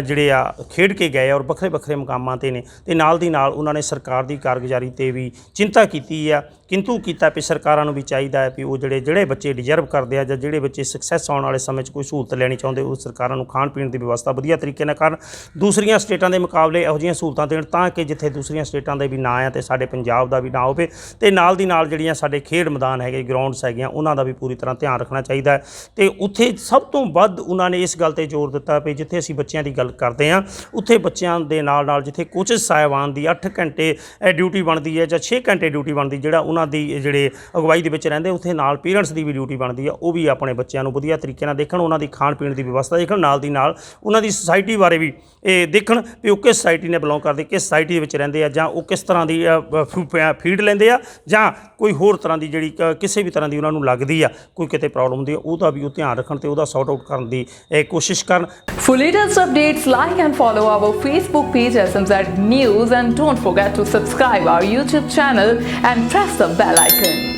ਜਿਹੜੇ ਆ ਖੇਡ ਕੇ ਗਏ ਆ ਔਰ ਵੱਖਰੇ ਵੱਖਰੇ ਮੁਕਾਮਾਂ ਤੇ ਨੇ ਤੇ ਨਾਲ ਦੀ ਨਾਲ ਉਹਨਾਂ ਨੇ ਸਰਕਾਰ ਦੀ ਕਾਰਗੁਜ਼ਾਰੀ ਤੇ ਵੀ ਚਿੰਤਾ ਕੀਤੀ ਆ। ਕਿੰਤੂ ਕੀਤਾ ਵੀ ਸਰਕਾਰਾਂ ਨੂੰ ਵੀ ਚਾਹੀਦਾ ਹੈ ਵੀ ਉਹ ਜਿਹੜੇ ਜਿਹੜੇ ਬੱਚੇ ਡਿਜ਼ਰਵ ਕਰਦੇ ਆ ਜਾਂ ਜਿਹੜੇ ਬੱਚੇ ਸਕਸੈਸ ਆਉਣ ਵਾਲੇ ਸਮੇਂ 'ਚ ਕੋਈ ਸਹੂਲਤ ਲੈਣੀ ਚਾਹੁੰਦੇ ਉਹ ਸਰਕਾਰਾਂ ਨੂੰ ਖਾਣ ਪੀਣ ਦੀ ਵਿਵਸਥਾ ਵਧੀਆ ਤਰੀਕੇ ਨਾਲ ਕਰਨ, ਦੂਸਰੀਆਂ ਸਟੇਟਾਂ ਦੇ ਮੁਕਾਬਲੇ ਇਹੋ ਜਿਹੀਆਂ ਸਹੂਲਤਾਂ ਦੇਣ ਤਾਂ ਕਿ ਜਿੱਥੇ ਦੂਸਰੀਆਂ ਸਟੇਟਾਂ ਦੇ ਵੀ ਨਾਂ ਆ ਤੇ ਸਾਡੇ ਪੰਜਾਬ ਦਾ ਵੀ ਨਾਂ ਹੋਵੇ ਤੇ ਨਾਲ ਦੀ ਨਾਲ ਜਿਹੜੀਆਂ ਸਾਡੇ ਖੇਡ ਮੈਦਾਨ ਹੈਗੇ ਗਰਾਊਂਡਸ ਹੈਗੀਆਂ, ਉਹਨਾਂ ਦਾ ਵੀ ਪੂਰੀ ਤਰ੍ਹਾਂ ਧਿਆਨ ਰੱਖਣਾ ਚਾਹੀਦਾ ਹੈ। ਤੇ ਉੱਥੇ ਸਭ ਤੋਂ ਵੱਧ ਉਹਨਾਂ ਨੇ ਇਸ ਗੱਲ ਤੇ ਜ਼ੋਰ ਦਿੱਤਾ ਵੀ ਜਿੱਥੇ ਅਸੀਂ ਬੱਚਿਆਂ ਦੀ ਗੱਲ ਕਰਦੇ ਹਾਂ, ਉੱਥੇ ਬੱਚਿਆਂ ਦੇ ਨਾਲ ਨਾਲ ਜਿੱਥੇ ਕੋਚਸ ਸਾਹਿਬਾਨ ਦੀ 8 ਘੰਟੇ ਡਿਊਟੀ ਬਣਦੀ ਹੈ ਜਾਂ 6 ਘੰਟੇ ਡਿਊਟੀ ਬਣਦੀ, ਜਿਹੜਾ ਉਹਨਾਂ ਦੀ ਜਿਹੜੇ ਅਗਵਾਈ ਦੇ ਵਿੱਚ ਰਹਿੰਦੇ, ਉੱਥੇ ਨਾਲ ਪੇਰੈਂਟਸ ਦੀ ਵੀ ਡਿਊਟੀ ਬਣਦੀ ਹੈ, ਉਹ ਵੀ ਆਪਣੇ ਬੱਚਿਆਂ ਨੂੰ ਵਧੀਆ ਤਰੀਕੇ ਨਾਲ ਦੇਖਣ ਉਹਨਾਂ ਦੀ ਖਾਣ ਪੀਣ ਦੀ ਵਿਵਸਥਾ ਦੇਖਣ ਨਾਲ ਦੀ ਨਾਲ ਉਹਨਾਂ ਦੀ ਸੋਸਾਇਟੀ ਬਾਰੇ ਵੀ ਇਹ ਦੇਖਣ ਵੀ ਉਹ ਕਿਸ ਸੁਸਾਇਟੀ ਨੇ ਬਿਲੋਂਗ ਕਰਦੇ ਕਿਸ ਸੁਸਾਇਟੀ ਦੇ ਵਿੱਚ ਰਹਿੰਦੇ ਆ ਜਾਂ ਉਹ ਕਿਸ ਤਰ੍ਹਾਂ ਦੀ ਫੀਡ ਲੈਂਦੇ ਆ ਜਾਂ ਕੋਈ ਹੋਰ ਤਰ੍ਹਾਂ ਦੀ ਜਿਹੜੀ ਕਿਸੇ ਵੀ ਤਰ੍ਹਾਂ ਦੀ ਉਹਨਾਂ ਨੂੰ ਲੱਗਦੀ ਆ ਕੋਈ ਕਿਤੇ ਪ੍ਰੋਬਲਮ ਹੁੰਦੀ ਆ ਉਹਦਾ ਵੀ ਉਹ ਧਿਆਨ ਰੱਖਣ ਤੇ ਉਹਦਾ ਸੌਟ ਆਊਟ ਕਰਨ ਦੀ ਕੋਸ਼ਿਸ਼ ਕਰਨ For latest updates, like and follow our Facebook page SMZ News and don't forget to subscribe our YouTube channel and press the bell icon.